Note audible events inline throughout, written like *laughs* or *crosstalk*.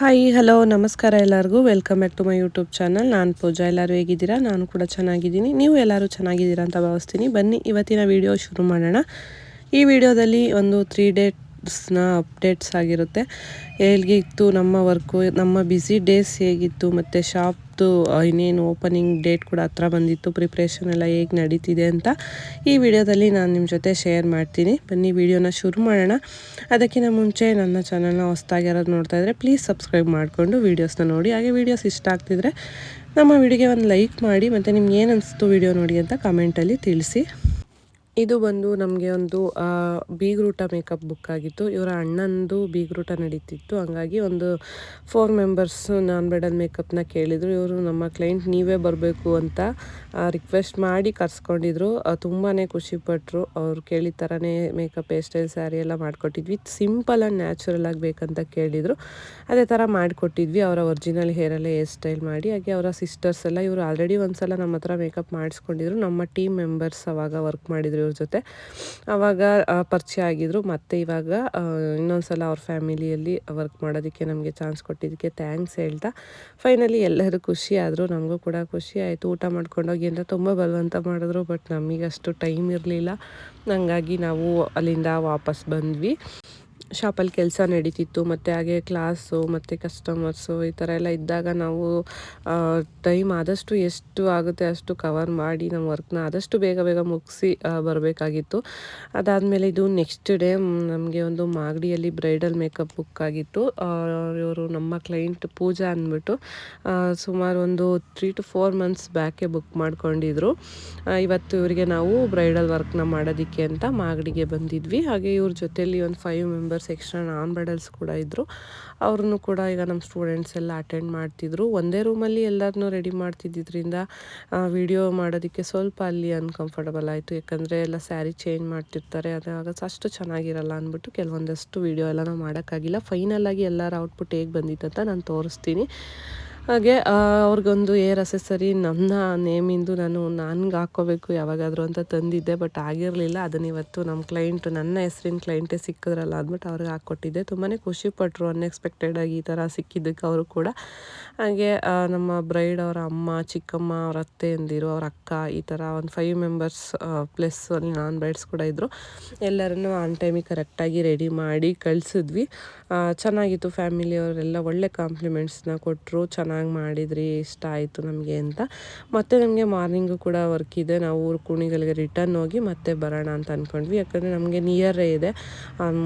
Hi hello ನಮಸ್ಕಾರ ಎಲ್ಲರಿಗೂ. Welcome back to my YouTube channel ನಾನು ಪೂಜಾ. ಎಲ್ಲರೂ ಹೇಗಿದ್ದೀರಾ? ನಾನು ಕೂಡ ಚೆನ್ನಾಗಿದ್ದೀನಿ. ನೀವು ಎಲ್ಲರೂ ಚೆನ್ನಾಗಿದ್ದೀರಾ ಅಂತ ಭಾವಿಸ್ತೀನಿ. ಬನ್ನಿ, ಇವತ್ತಿನ ವಿಡಿಯೋ ಶುರು ಮಾಡೋಣ. ಈ ವಿಡಿಯೋದಲ್ಲಿ ಒಂದು ತ್ರೀ ಡೇಟ್ಸ್ನ ಅಪ್ಡೇಟ್ಸ್ ಆಗಿರುತ್ತೆ. ಹೇಗಿತ್ತು ನಮ್ಮ ವರ್ಕು ನಮ್ಮ ಬ್ಯುಸಿ ಡೇಸ್ ಹೇಗಿತ್ತು, ಮತ್ತು ಶಾಪ್ದು ಇನ್ನೇನು ಓಪನಿಂಗ್ ಡೇಟ್ ಕೂಡ ಹತ್ರ ಬಂದಿತ್ತು. ಪ್ರಿಪ್ರೇಷನ್ ಎಲ್ಲ ಹೇಗೆ ನಡೀತಿದೆ ಅಂತ ಈ ವಿಡಿಯೋದಲ್ಲಿ ನಾನು ನಿಮ್ಮ ಜೊತೆ ಶೇರ್ ಮಾಡ್ತೀನಿ. ಬನ್ನಿ, ವಿಡಿಯೋನ ಶುರು ಮಾಡೋಣ. ಅದಕ್ಕಿಂತ ಮುಂಚೆ ನನ್ನ ಚಾನಲ್ನ ಹೊಸ್ದಾಗಿ ನೋಡ್ತಾ ಇದ್ದರೆ ಪ್ಲೀಸ್ ಸಬ್ಸ್ಕ್ರೈಬ್ ಮಾಡಿಕೊಂಡು ವೀಡಿಯೋಸ್ನ ನೋಡಿ. ಹಾಗೆ ವೀಡಿಯೋಸ್ ಇಷ್ಟ ಆಗ್ತಿದ್ರೆ ನಮ್ಮ ವಿಡಿಯೋಗೆ ಒಂದು ಲೈಕ್ ಮಾಡಿ, ಮತ್ತು ನಿಮ್ಗೆ ಏನು ಅನಿಸ್ತು ವಿಡಿಯೋ ನೋಡಿ ಅಂತ ಕಮೆಂಟಲ್ಲಿ ತಿಳಿಸಿ. ಇದು ಬಂದು ನಮಗೆ ಒಂದು ಬೀಗ್ರೂಟ ಮೇಕಪ್ ಬುಕ್ ಆಗಿತ್ತು. ಇವರ ಅಣ್ಣಂದು ಬೀಗ್ರೂಟ ನಡೀತಿತ್ತು. ಹಂಗಾಗಿ ಒಂದು ಫೋರ್ ಮೆಂಬರ್ಸ್ ನಾನ್ ಬ್ರೈಡಲ್ ಮೇಕಪ್ನ ಕೇಳಿದರು. ಇವರು ನಮ್ಮ ಕ್ಲೈಂಟ್ ನೀವೇ ಬರಬೇಕು ಅಂತ ರಿಕ್ವೆಸ್ಟ್ ಮಾಡಿ ಕರ್ಸ್ಕೊಂಡಿದ್ರು. ತುಂಬಾ ಖುಷಿಪಟ್ಟರು ಅವ್ರು ಕೇಳಿದ ಥರನೇ ಮೇಕಪ್ ಹೇರ್ ಸ್ಟೈಲ್ ಸ್ಯಾರಿ ಎಲ್ಲ ಮಾಡಿಕೊಟ್ಟಿದ್ವಿ. ಸಿಂಪಲ್ ಆ್ಯಂಡ್ ನ್ಯಾಚುರಲ್ ಆಗಿ ಬೇಕಂತ ಕೇಳಿದರು. ಅದೇ ಥರ ಮಾಡಿಕೊಟ್ಟಿದ್ವಿ. ಅವರ ಒರಿಜಿನಲ್ ಹೇರಲ್ಲೇ ಹೇರ್ ಸ್ಟೈಲ್ ಮಾಡಿ. ಹಾಗೆ ಅವರ ಸಿಸ್ಟರ್ಸ್ ಎಲ್ಲ ಇವರು ಆಲ್ರೆಡಿ ಒಂದು ಸಲ ನಮ್ಮ ಹತ್ರ ಮೇಕಪ್ ಮಾಡಿಸ್ಕೊಂಡಿದ್ರು. ನಮ್ಮ ಟೀಮ್ ಮೆಂಬರ್ಸ್ ಅವಾಗ ವರ್ಕ್ ಮಾಡಿದ್ರು. ಇವ್ರ ಜೊತೆ ಆವಾಗ ಪರಿಚಯ ಆಗಿದ್ರು. ಮತ್ತು ಇವಾಗ ಇನ್ನೊಂದು ಸಲ ಅವ್ರ ಫ್ಯಾಮಿಲಿಯಲ್ಲಿ ವರ್ಕ್ ಮಾಡೋದಕ್ಕೆ ನಮಗೆ ಚಾನ್ಸ್ ಕೊಟ್ಟಿದ್ದಕ್ಕೆ ಥ್ಯಾಂಕ್ಸ್ ಹೇಳ್ತಾ ಫೈನಲಿ ಎಲ್ಲರೂ ಖುಷಿ ಆದರು. ನಮಗೂ ಕೂಡ ಖುಷಿ ಆಯಿತು. ಊಟ ಮಾಡ್ಕೊಂಡೋಗಿ ಅಂತ ತುಂಬ ಬಲವಂತ ಮಾಡಿದ್ರು ಬಟ್ ನಮಗಷ್ಟು ಟೈಮ್ ಇರಲಿಲ್ಲ. ಹಂಗಾಗಿ ನಾವು ಅಲ್ಲಿಂದ ವಾಪಸ್ ಬಂದ್ವಿ. ಶಾಪಲ್ಲಿ ಕೆಲಸ ನಡೀತಿತ್ತು, ಮತ್ತು ಹಾಗೆ ಕ್ಲಾಸು ಮತ್ತು ಕಸ್ಟಮರ್ಸು ಈ ಥರ ಎಲ್ಲ ಇದ್ದಾಗ ನಾವು ಟೈಮ್ ಆದಷ್ಟು ಎಷ್ಟು ಆಗುತ್ತೆ ಅಷ್ಟು ಕವರ್ ಮಾಡಿ ನಮ್ಮ ವರ್ಕ್ನ ಆದಷ್ಟು ಬೇಗ ಬೇಗ ಮುಗಿಸಿ ಬರಬೇಕಾಗಿತ್ತು. ಅದಾದಮೇಲೆ ಇದು ನೆಕ್ಸ್ಟ್ ಡೇ ನಮಗೆ ಒಂದು ಮಾಗಡಿಯಲ್ಲಿ ಬ್ರೈಡಲ್ ಮೇಕಪ್ ಬುಕ್ ಆಗಿತ್ತು. ಇವರು ನಮ್ಮ ಕ್ಲೈಂಟ್ ಪೂಜಾ ಅಂದ್ಬಿಟ್ಟು ಸುಮಾರು ಒಂದು ತ್ರೀ ಟು ಫೋರ್ ಮಂತ್ಸ್ ಬ್ಯಾಕೆ ಬುಕ್ ಮಾಡ್ಕೊಂಡಿದ್ರು. ಇವತ್ತು ಇವರಿಗೆ ನಾವು ಬ್ರೈಡಲ್ ವರ್ಕ್ನ ಮಾಡೋದಕ್ಕೆ ಅಂತ ಮಾಗಡಿಗೆ ಬಂದಿದ್ವಿ. ಹಾಗೆ ಇವ್ರ ಜೊತೆಯಲ್ಲಿ ಒಂದು five members extra non bridals ಕೂಡ ಇದ್ದರು ಅವ್ರನ್ನು ಕೂಡ ಈಗ ನಮ್ಮ ಸ್ಟೂಡೆಂಟ್ಸ್ ಎಲ್ಲ ಅಟೆಂಡ್ ಮಾಡ್ತಿದ್ರು ಒಂದೇ ರೂಮಲ್ಲಿ ಎಲ್ಲರನ್ನೂ ರೆಡಿ ಮಾಡ್ತಿದ್ದಿದ್ದರಿಂದ ವಿಡಿಯೋ ಮಾಡೋದಕ್ಕೆ ಸ್ವಲ್ಪ ಅಲ್ಲಿ ಅನ್ಕಂಫರ್ಟಬಲ್ ಆಯಿತು ಯಾಕಂದರೆ ಎಲ್ಲ ಸ್ಯಾರಿ ಚೇಂಜ್ ಮಾಡ್ತಿರ್ತಾರೆ ಅದಾಗ ಅಷ್ಟು ಚೆನ್ನಾಗಿರಲ್ಲ ಅಂದ್ಬಿಟ್ಟು ಕೆಲವೊಂದಷ್ಟು ವೀಡಿಯೋ ಎಲ್ಲ ನಾವು ಮಾಡೋಕ್ಕಾಗಿಲ್ಲ ಆಗಿ ಎಲ್ಲರ ಔಟ್ಪುಟ್ ಹೇಗೆ ಬಂದಿತ್ತು ಅಂತ ನಾನು ತೋರಿಸ್ತೀನಿ ಹಾಗೆ ಅವ್ರಿಗೊಂದು ಏರ್ ಅಸೆಸರಿ ನನ್ನ ನೇಮಿಂದು ನಾನು ನನ್ಗೆ ಹಾಕ್ಕೋಬೇಕು ಯಾವಾಗಾದರೂ ಅಂತ ತಂದಿದ್ದೆ ಬಟ್ ಆಗಿರಲಿಲ್ಲ. ಅದನ್ನ ಇವತ್ತು ನಮ್ಮ ಕ್ಲೈಂಟ್ ನನ್ನ ಹೆಸರಿನ ಕ್ಲೈಂಟೇ ಸಿಕ್ಕಿದ್ರಲ್ಲ ಅಂದ್ಬಿಟ್ಟು ಅವ್ರಿಗೆ ಹಾಕ್ಕೊಟ್ಟಿದ್ದೆ. ತುಂಬಾ ಖುಷಿಪಟ್ಟರು ಅನ್ಎಕ್ಸ್ಪೆಕ್ಟೆಡಾಗಿ ಈ ಥರ ಸಿಕ್ಕಿದ್ದಕ್ಕೆ ಅವರು ಕೂಡ. ಹಾಗೆ ನಮ್ಮ ಬ್ರೈಡ್ ಅವರ ಅಮ್ಮ, ಚಿಕ್ಕಮ್ಮ, ಅವ್ರ ಅತ್ತೆ ಅಂದಿರು, ಅವ್ರ ಅಕ್ಕ, ಈ ಥರ ಒಂದು ಫೈವ್ ಮೆಂಬರ್ಸ್ ಪ್ಲಸ್ ಅಲ್ಲಿ ನಾನ್ ಬ್ರೈಡ್ಸ್ ಕೂಡ ಇದ್ದರು ಎಲ್ಲರನ್ನೂ ಆನ್ ಟೈಮಿಗೆ ಕರೆಕ್ಟಾಗಿ ರೆಡಿ ಮಾಡಿ ಕಳಿಸಿದ್ವಿ. ಚೆನ್ನಾಗಿತ್ತು ಫ್ಯಾಮಿಲಿಯವರೆಲ್ಲ ಒಳ್ಳೆ ಕಾಂಪ್ಲಿಮೆಂಟ್ಸ್ನ ಕೊಟ್ಟರು ಚೆನ್ನಾಗಿ ಮಾಡಿದ್ರಿ, ಇಷ್ಟ ಆಯಿತು ನಮಗೆ ಅಂತ. ಮತ್ತೆ ನಮಗೆ ಮಾರ್ನಿಂಗು ಕೂಡ ವರ್ಕ್ ಇದೆ. ನಾವು ಊರು ಕುಣಿಗಳಿಗೆ ರಿಟರ್ನ್ ಹೋಗಿ ಮತ್ತೆ ಬರೋಣ ಅಂತ ಅಂದ್ಕೊಂಡ್ವಿ ಯಾಕಂದರೆ ನಮಗೆ ನಿಯರೇ ಇದೆ.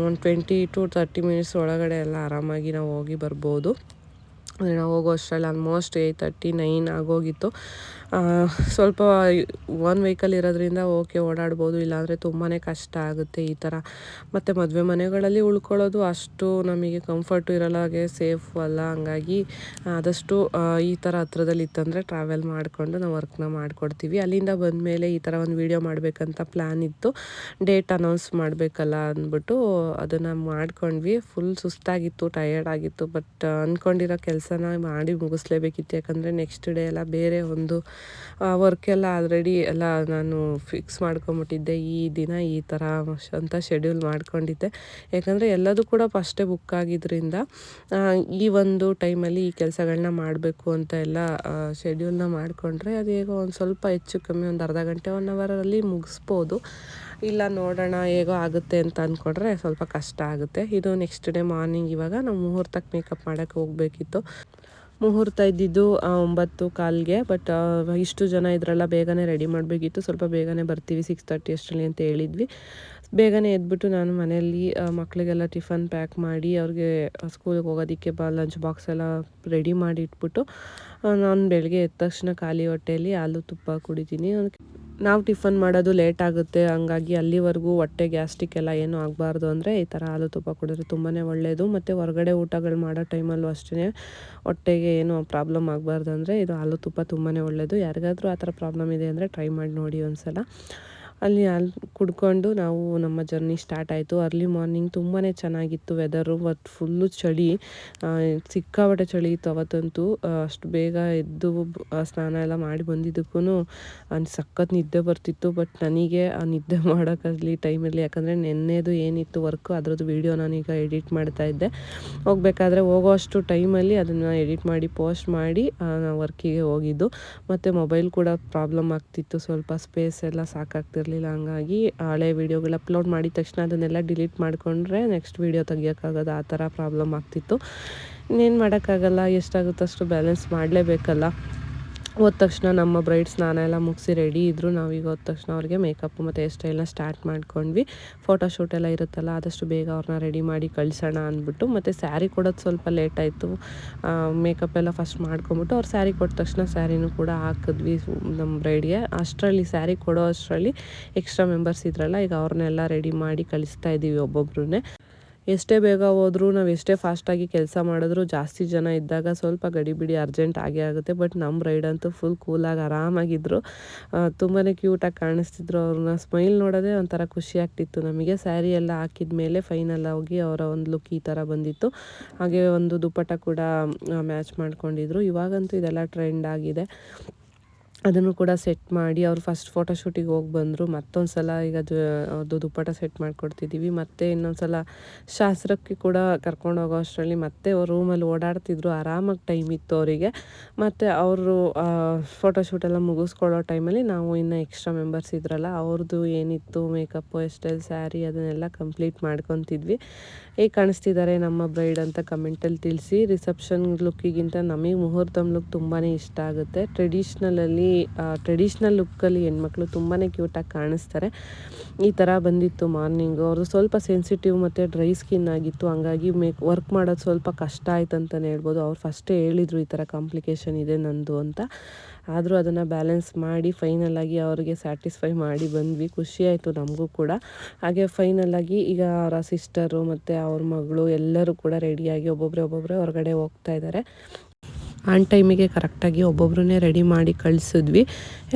ಒಂದು ಟ್ವೆಂಟಿ ಟು ತರ್ಟಿ ಮಿನಿಟ್ಸ್ ಒಳಗಡೆ ಎಲ್ಲ ಆರಾಮಾಗಿ ನಾವು ಹೋಗಿ ಬರ್ಬೋದು. ಅಂದರೆ ನಾವು ಹೋಗೋ ಅಷ್ಟರಲ್ಲಿ ಆಲ್ಮೋಸ್ಟ್ ಏಯ್ಟ್ ತರ್ಟಿ ನೈನ್ ಆಗೋಗಿತ್ತು. ಸ್ವಲ್ಪ ಒನ್ ವೆಹಿಕಲ್ ಇರೋದ್ರಿಂದ ಓಕೆ ಓಡಾಡ್ಬೋದು, ಇಲ್ಲಾಂದರೆ ತುಂಬಾ ಕಷ್ಟ ಆಗುತ್ತೆ ಈ ಥರ ಮತ್ತು ಮದುವೆ ಮನೆಗಳಲ್ಲಿ ಉಳ್ಕೊಳ್ಳೋದು ಅಷ್ಟು ನಮಗೆ ಕಂಫರ್ಟು ಇರಲ್ಲ, ಹಾಗೆ ಸೇಫ್ ಅಲ್ಲ. ಹಂಗಾಗಿ ಆದಷ್ಟು ಈ ಥರ ಹತ್ರದಲ್ಲಿ ಇತ್ತಂದರೆ ಟ್ರಾವೆಲ್ ಮಾಡಿಕೊಂಡು ನಾವು ವರ್ಕ್ನ ಮಾಡಿಕೊಡ್ತೀವಿ. ಅಲ್ಲಿಂದ ಬಂದ ಮೇಲೆ ಈ ಥರ ಒಂದು ವೀಡಿಯೋ ಮಾಡಬೇಕಂತ ಪ್ಲ್ಯಾನ್ ಇತ್ತು. ಡೇಟ್ ಅನೌನ್ಸ್ ಮಾಡಬೇಕಲ್ಲ ಅಂದ್ಬಿಟ್ಟು ಅದನ್ನು ಮಾಡ್ಕೊಂಡ್ವಿ. ಫುಲ್ ಸುಸ್ತಾಗಿತ್ತು ಟಯರ್ಡ್ ಆಗಿತ್ತು ಬಟ್ ಅಂದ್ಕೊಂಡಿರೋ ಕೆಲಸನ ಮಾಡಿ ಮುಗಿಸ್ಲೇಬೇಕಿತ್ತು. ಯಾಕಂದರೆ ನೆಕ್ಸ್ಟ್ ಡೇ ಎಲ್ಲ ಬೇರೆ ಒಂದು ವರ್ಕೆಲ್ಲ ಆಲ್ರೆಡಿ ಎಲ್ಲ ನಾನು ಫಿಕ್ಸ್ ಮಾಡ್ಕೊಂಬಿಟ್ಟಿದ್ದೆ. ಈ ದಿನ ಈ ಥರ ಅಂತ ಶೆಡ್ಯೂಲ್ ಮಾಡ್ಕೊಂಡಿದ್ದೆ. ಯಾಕಂದರೆ ಎಲ್ಲದೂ ಕೂಡ ಫಸ್ಟೇ ಬುಕ್ ಆಗಿದ್ದರಿಂದ ಈ ಒಂದು ಟೈಮಲ್ಲಿ ಈ ಕೆಲಸಗಳನ್ನ ಮಾಡಬೇಕು ಅಂತ ಎಲ್ಲ ಶೆಡ್ಯೂಲ್ನ ಮಾಡಿಕೊಂಡ್ರೆ ಅದು ಹೇಗೋ ಒಂದು ಸ್ವಲ್ಪ ಹೆಚ್ಚು ಕಮ್ಮಿ ಒಂದು ಅರ್ಧ ಗಂಟೆ ಒನ್ ಅವರಲ್ಲಿ ಮುಗಿಸ್ಬೋದು. ಇಲ್ಲ ನೋಡೋಣ ಹೇಗೋ ಆಗುತ್ತೆ ಅಂತ ಅಂದ್ಕೊಂಡ್ರೆ ಸ್ವಲ್ಪ ಕಷ್ಟ ಆಗುತ್ತೆ. ಇದು ನೆಕ್ಸ್ಟ್ ಡೇ ಮಾರ್ನಿಂಗ್ ಇವಾಗ ನಾವು ಮುಹೂರ್ತಕ್ಕೆ ಮೇಕಪ್ ಮಾಡೋಕ್ಕೆ ಹೋಗಬೇಕಿತ್ತು. ಮುಹೂರ್ತ ಇದ್ದಿದ್ದು ಒಂಬತ್ತು ಕಾಲ್ಗೆ. ಬಟ್ ಇಷ್ಟು ಜನ ಇದ್ರೆಲ್ಲ, ಬೇಗನೆ ರೆಡಿ ಮಾಡಬೇಕಿತ್ತು. ಸ್ವಲ್ಪ ಬೇಗನೆ ಬರ್ತೀವಿ ಸಿಕ್ಸ್ ತರ್ಟಿ ಅಷ್ಟರಲ್ಲಿ ಅಂತ ಹೇಳಿದ್ವಿ. ಬೇಗನೆ ಎದ್ಬಿಟ್ಟು ನಾನು ಮನೆಯಲ್ಲಿ ಮಕ್ಕಳಿಗೆಲ್ಲ ಟಿಫನ್ ಪ್ಯಾಕ್ ಮಾಡಿ, ಅವ್ರಿಗೆ ಸ್ಕೂಲಿಗೆ ಹೋಗೋದಕ್ಕೆ ಬಾ ಲಂಚ್ ಬಾಕ್ಸ್ ಎಲ್ಲ ರೆಡಿ ಮಾಡಿ ಇಟ್ಬಿಟ್ಟು ನಾನು ಬೆಳಗ್ಗೆ ಎದ್ದ ತಕ್ಷಣ ಖಾಲಿ ಹೊಟ್ಟೆಯಲ್ಲಿ ಹಾಲು ತುಪ್ಪ ಕುಡಿತೀನಿ. ನಾವು ಟಿಫನ್ ಮಾಡೋದು ಲೇಟ್ ಆಗುತ್ತೆ, ಹಂಗಾಗಿ ಅಲ್ಲಿವರೆಗೂ ಹೊಟ್ಟೆ ಗ್ಯಾಸ್ಟಿಕ್ ಎಲ್ಲ ಏನೂ ಆಗಬಾರ್ದು ಅಂದರೆ ಈ ಥರ ಹಾಲು ತುಪ್ಪ ಕುಡಿದ್ರೆ ತುಂಬಾ ಒಳ್ಳೆಯದು ಮತ್ತು ಹೊರಗಡೆ ಊಟಗಳು ಮಾಡೋ ಟೈಮಲ್ಲೂ ಅಷ್ಟೇ ಹೊಟ್ಟೆಗೆ ಏನು ಪ್ರಾಬ್ಲಮ್ ಆಗಬಾರ್ದು ಅಂದರೆ ಇದು ಹಾಲು ತುಪ್ಪ ತುಂಬಾ ಒಳ್ಳೆಯದು ಯಾರಿಗಾದರೂ ಆ ಥರ ಪ್ರಾಬ್ಲಮ್ ಇದೆ ಅಂದರೆ ಟ್ರೈ ಮಾಡಿ ನೋಡಿ ಒಂದು ಸಲ ಅಲ್ಲಿ ಅಲ್ಲಿ ಕುಡ್ಕೊಂಡು ನಾವು ನಮ್ಮ ಜರ್ನಿ ಸ್ಟಾರ್ಟ್ ಆಯಿತು. ಅರ್ಲಿ ಮಾರ್ನಿಂಗ್ ತುಂಬಾ ಚೆನ್ನಾಗಿತ್ತು ವೆದರು, ಬಟ್ ಫುಲ್ಲು ಚಳಿ. ಸಿಕ್ಕಾಪಟ್ಟೆ ಚಳಿ ಇತ್ತು ಅವತ್ತಂತೂ. ಅಷ್ಟು ಬೇಗ ಎದ್ದು ಸ್ನಾನ ಎಲ್ಲ ಮಾಡಿ ಬಂದಿದ್ದಕ್ಕೂ ಸಖತ್ ನಿದ್ದೆ ಬರ್ತಿತ್ತು. ಬಟ್ ನನಗೆ ಆ ನಿದ್ದೆ *laughs* ಮಾಡೋಕ್ಕಾಗಲಿ ಟೈಮಲ್ಲಿ ಯಾಕಂದರೆ ನೆನ್ನೆದು ಏನಿತ್ತು ವರ್ಕು, ಅದರದ್ದು ವೀಡಿಯೋ ನಾನೀಗ ಎಡಿಟ್ ಮಾಡ್ತಾ ಇದ್ದೆ. ಹೋಗಬೇಕಾದ್ರೆ ಹೋಗೋ ಅಷ್ಟು ಟೈಮಲ್ಲಿ ಅದನ್ನು ಎಡಿಟ್ ಮಾಡಿ ಪೋಸ್ಟ್ ಮಾಡಿ ವರ್ಕಿಗೆ ಹೋಗಿದ್ದು. ಮತ್ತು ಮೊಬೈಲ್ ಕೂಡ ಪ್ರಾಬ್ಲಮ್ ಆಗ್ತಿತ್ತು. ಸ್ವಲ್ಪ ಸ್ಪೇಸ್ ಎಲ್ಲ ಸಾಕಾಗ್ತಿರ್ಲಿಲ್ಲ. ಹಂಗಾಗಿ ಹಳೆ ವೀಡಿಯೋಗಳು ಅಪ್ಲೋಡ್ ಮಾಡಿದ ತಕ್ಷಣ ಅದನ್ನೆಲ್ಲ ಡಿಲೀಟ್ ಮಾಡಿಕೊಂಡ್ರೆ ನೆಕ್ಸ್ಟ್ ವೀಡಿಯೋ ತೆಗಿಯೋಕ್ಕಾಗೋದು ಆ ಥರ ಪ್ರಾಬ್ಲಮ್ ಆಗ್ತಿತ್ತು. ಇನ್ನೇನು ಮಾಡೋಕ್ಕಾಗಲ್ಲ, ಎಷ್ಟಾಗುತ್ತೋ ಅಷ್ಟು ಬ್ಯಾಲೆನ್ಸ್ ಮಾಡಲೇಬೇಕಲ್ಲ. ಹೋದ ತಕ್ಷಣ ನಮ್ಮ ಬ್ರೈಡ್ ಸ್ನಾನ ಎಲ್ಲ ಮುಗಿಸಿ ರೆಡಿ ಇದ್ದರು ನಾವೀಗ ಹೋದ ತಕ್ಷಣ ಅವ್ರಿಗೆ ಮೇಕಪ್ ಮತ್ತು ಹೇರ್ ಸ್ಟೈಲ್ನ ಸ್ಟಾರ್ಟ್ ಮಾಡ್ಕೊಂಡ್ವಿ. ಫೋಟೋಶೂಟ್ ಎಲ್ಲ ಇರುತ್ತಲ್ಲ, ಆದಷ್ಟು ಬೇಗ ಅವ್ರನ್ನ ರೆಡಿ ಮಾಡಿ ಕಳಿಸೋಣ ಅಂದ್ಬಿಟ್ಟು, ಮತ್ತು ಸ್ಯಾರಿ ಕೊಡೋದು ಸ್ವಲ್ಪ ಲೇಟ್ ಆಯಿತು. ಮೇಕಪ್ ಎಲ್ಲ ಫಸ್ಟ್ ಮಾಡ್ಕೊಂಬಿಟ್ಟು ಅವ್ರು ಸ್ಯಾರಿ ಕೊಟ್ಟ ತಕ್ಷಣ ಸ್ಯಾರಿನೂ ಕೂಡ ಹಾಕಿದ್ವಿ ನಮ್ಮ ಬ್ರೈಡ್ಗೆ ಅಷ್ಟರಲ್ಲಿ ಸ್ಯಾರಿ ಕೊಡೋ ಅಷ್ಟರಲ್ಲಿ ಎಕ್ಸ್ಟ್ರಾ ಮೆಂಬರ್ಸ್ ಇದ್ರಲ್ಲ, ಈಗ ಅವ್ರನ್ನೆಲ್ಲ ರೆಡಿ ಮಾಡಿ ಕಳಿಸ್ತಾ ಇದ್ದೀವಿ ಒಬ್ಬೊಬ್ರನ್ನೇ ಎಷ್ಟೇ ಬೇಗ ಹೋದರೂ ನಾವು ಎಷ್ಟೇ ಫಾಸ್ಟಾಗಿ ಕೆಲಸ ಮಾಡಿದ್ರು ಜಾಸ್ತಿ ಜನ ಇದ್ದಾಗ ಸ್ವಲ್ಪ ಗಡಿಬಿಡಿ ಅರ್ಜೆಂಟ್ ಆಗೇ ಆಗುತ್ತೆ. ಬಟ್ ನಮ್ಮ ರೈಡ್ ಅಂತೂ ಫುಲ್ ಕೂಲಾಗಿ ಆರಾಮಾಗಿದ್ದರು ತುಂಬಾ ಕ್ಯೂಟಾಗಿ ಕಾಣಿಸ್ತಿದ್ರು ಅವ್ರನ್ನ. ಸ್ಮೈಲ್ ನೋಡೋದೇ ಒಂಥರ ಖುಷಿ ಆಗ್ತಿತ್ತು ನಮಗೆ. ಸ್ಯಾರಿ ಎಲ್ಲ ಹಾಕಿದ ಮೇಲೆ ಫೈನಲ್ ಆಗಿ ಅವರ ಒಂದು ಲುಕ್ ಈ ಥರ ಬಂದಿತ್ತು. ಹಾಗೆ ಒಂದು ದುಪ್ಪಟ್ಟ ಕೂಡ ಮ್ಯಾಚ್ ಮಾಡ್ಕೊಂಡಿದ್ರು. ಇವಾಗಂತೂ ಇದೆಲ್ಲ ಟ್ರೆಂಡ್ ಆಗಿದೆ. ಅದನ್ನು ಕೂಡ ಸೆಟ್ ಮಾಡಿ ಅವ್ರು ಫಸ್ಟ್ ಫೋಟೋಶೂಟಿಗೆ ಹೋಗಿ ಬಂದರು. ಮತ್ತೊಂದು ಸಲ ಈಗ ಅದು ಅದು ದುಪ್ಪಟ ಸೆಟ್ ಮಾಡಿಕೊಡ್ತಿದ್ದೀವಿ ಮತ್ತು ಇನ್ನೊಂದು ಸಲ ಶಾಸ್ತ್ರಕ್ಕೆ ಕೂಡ ಕರ್ಕೊಂಡು ಹೋಗೋ ಅಷ್ಟರಲ್ಲಿ ಮತ್ತೆ ಅವ್ರು ರೂಮಲ್ಲಿ ಓಡಾಡ್ತಿದ್ರು. ಆರಾಮಾಗಿ ಟೈಮ್ ಇತ್ತು ಅವರಿಗೆ. ಮತ್ತು ಅವರು ಫೋಟೋಶೂಟ್ ಎಲ್ಲ ಮುಗಿಸ್ಕೊಳ್ಳೋ ಟೈಮಲ್ಲಿ ನಾವು ಇನ್ನು ಎಕ್ಸ್ಟ್ರಾ ಮೆಂಬರ್ಸ್ ಇದ್ರಲ್ಲ ಅವ್ರದ್ದು ಏನಿತ್ತು ಮೇಕಪ್ಪು ಸ್ಟೈಲ್ ಸ್ಯಾರಿ ಅದನ್ನೆಲ್ಲ ಕಂಪ್ಲೀಟ್ ಮಾಡ್ಕೊತಿದ್ವಿ. ಹೇಗೆ ಕಾಣಿಸ್ತಿದ್ದಾರೆ ನಮ್ಮ ಬ್ರೈಡ್ ಅಂತ ಕಮೆಂಟಲ್ಲಿ ತಿಳಿಸಿ. ರಿಸೆಪ್ಷನ್ ಲುಕ್ಕಿಗಿಂತ ನಮಗೆ ಮುಹೂರ್ತಮ್ ಲುಕ್ ತುಂಬಾ ಇಷ್ಟ ಆಗುತ್ತೆ. ಟ್ರೆಡಿಷ್ನಲಲ್ಲಿ ಟ್ರೆಡಿಷ್ನಲ್ ಲುಕ್ಕಲ್ಲಿ ಹೆಣ್ಮಕ್ಳು ತುಂಬಾ ಕ್ಯೂಟಾಗಿ ಕಾಣಿಸ್ತಾರೆ. ಈ ಥರ ಬಂದಿತ್ತು ಮಾರ್ನಿಂಗು ಅವ್ರದ್ದು ಸ್ವಲ್ಪ ಸೆನ್ಸಿಟಿವ್ ಮತ್ತು ಡ್ರೈ ಸ್ಕಿನ್ ಆಗಿತ್ತು. ಹಂಗಾಗಿ ಮೇಕ್ ವರ್ಕ್ ಮಾಡೋದು ಸ್ವಲ್ಪ ಕಷ್ಟ ಆಯ್ತು ಅಂತಲೇ ಹೇಳ್ಬೋದು. ಅವ್ರು ಫಸ್ಟೇ ಹೇಳಿದರು ಈ ಥರ ಕಾಂಪ್ಲಿಕೇಶನ್ ಇದೆ ನಂದು ಅಂತ. ಆದರೂ ಅದನ್ನು ಬ್ಯಾಲೆನ್ಸ್ ಮಾಡಿ ಫೈನಲಾಗಿ ಅವರಿಗೆ ಸ್ಯಾಟಿಸ್ಫೈ ಮಾಡಿ ಬಂದ್ವಿ. ಖುಷಿಯಾಯಿತು ನಮಗೂ ಕೂಡ. ಹಾಗೆ ಫೈನಲಾಗಿ ಈಗ ಅವರ ಸಿಸ್ಟರು ಮತ್ತು ಅವ್ರ ಮಗಳು ಎಲ್ಲರೂ ಕೂಡ ರೆಡಿಯಾಗಿ ಒಬ್ಬೊಬ್ಬರೇ ಒಬ್ಬೊಬ್ಬರೇ ಹೊರಗಡೆ ಹೋಗ್ತಾ ಇದ್ದಾರೆ ಆನ್ ಟೈಮಿಗೆ ಕರೆಕ್ಟಾಗಿ ಒಬ್ಬೊಬ್ಬರನ್ನೇ ರೆಡಿ ಮಾಡಿ ಕಳಿಸಿದ್ವಿ.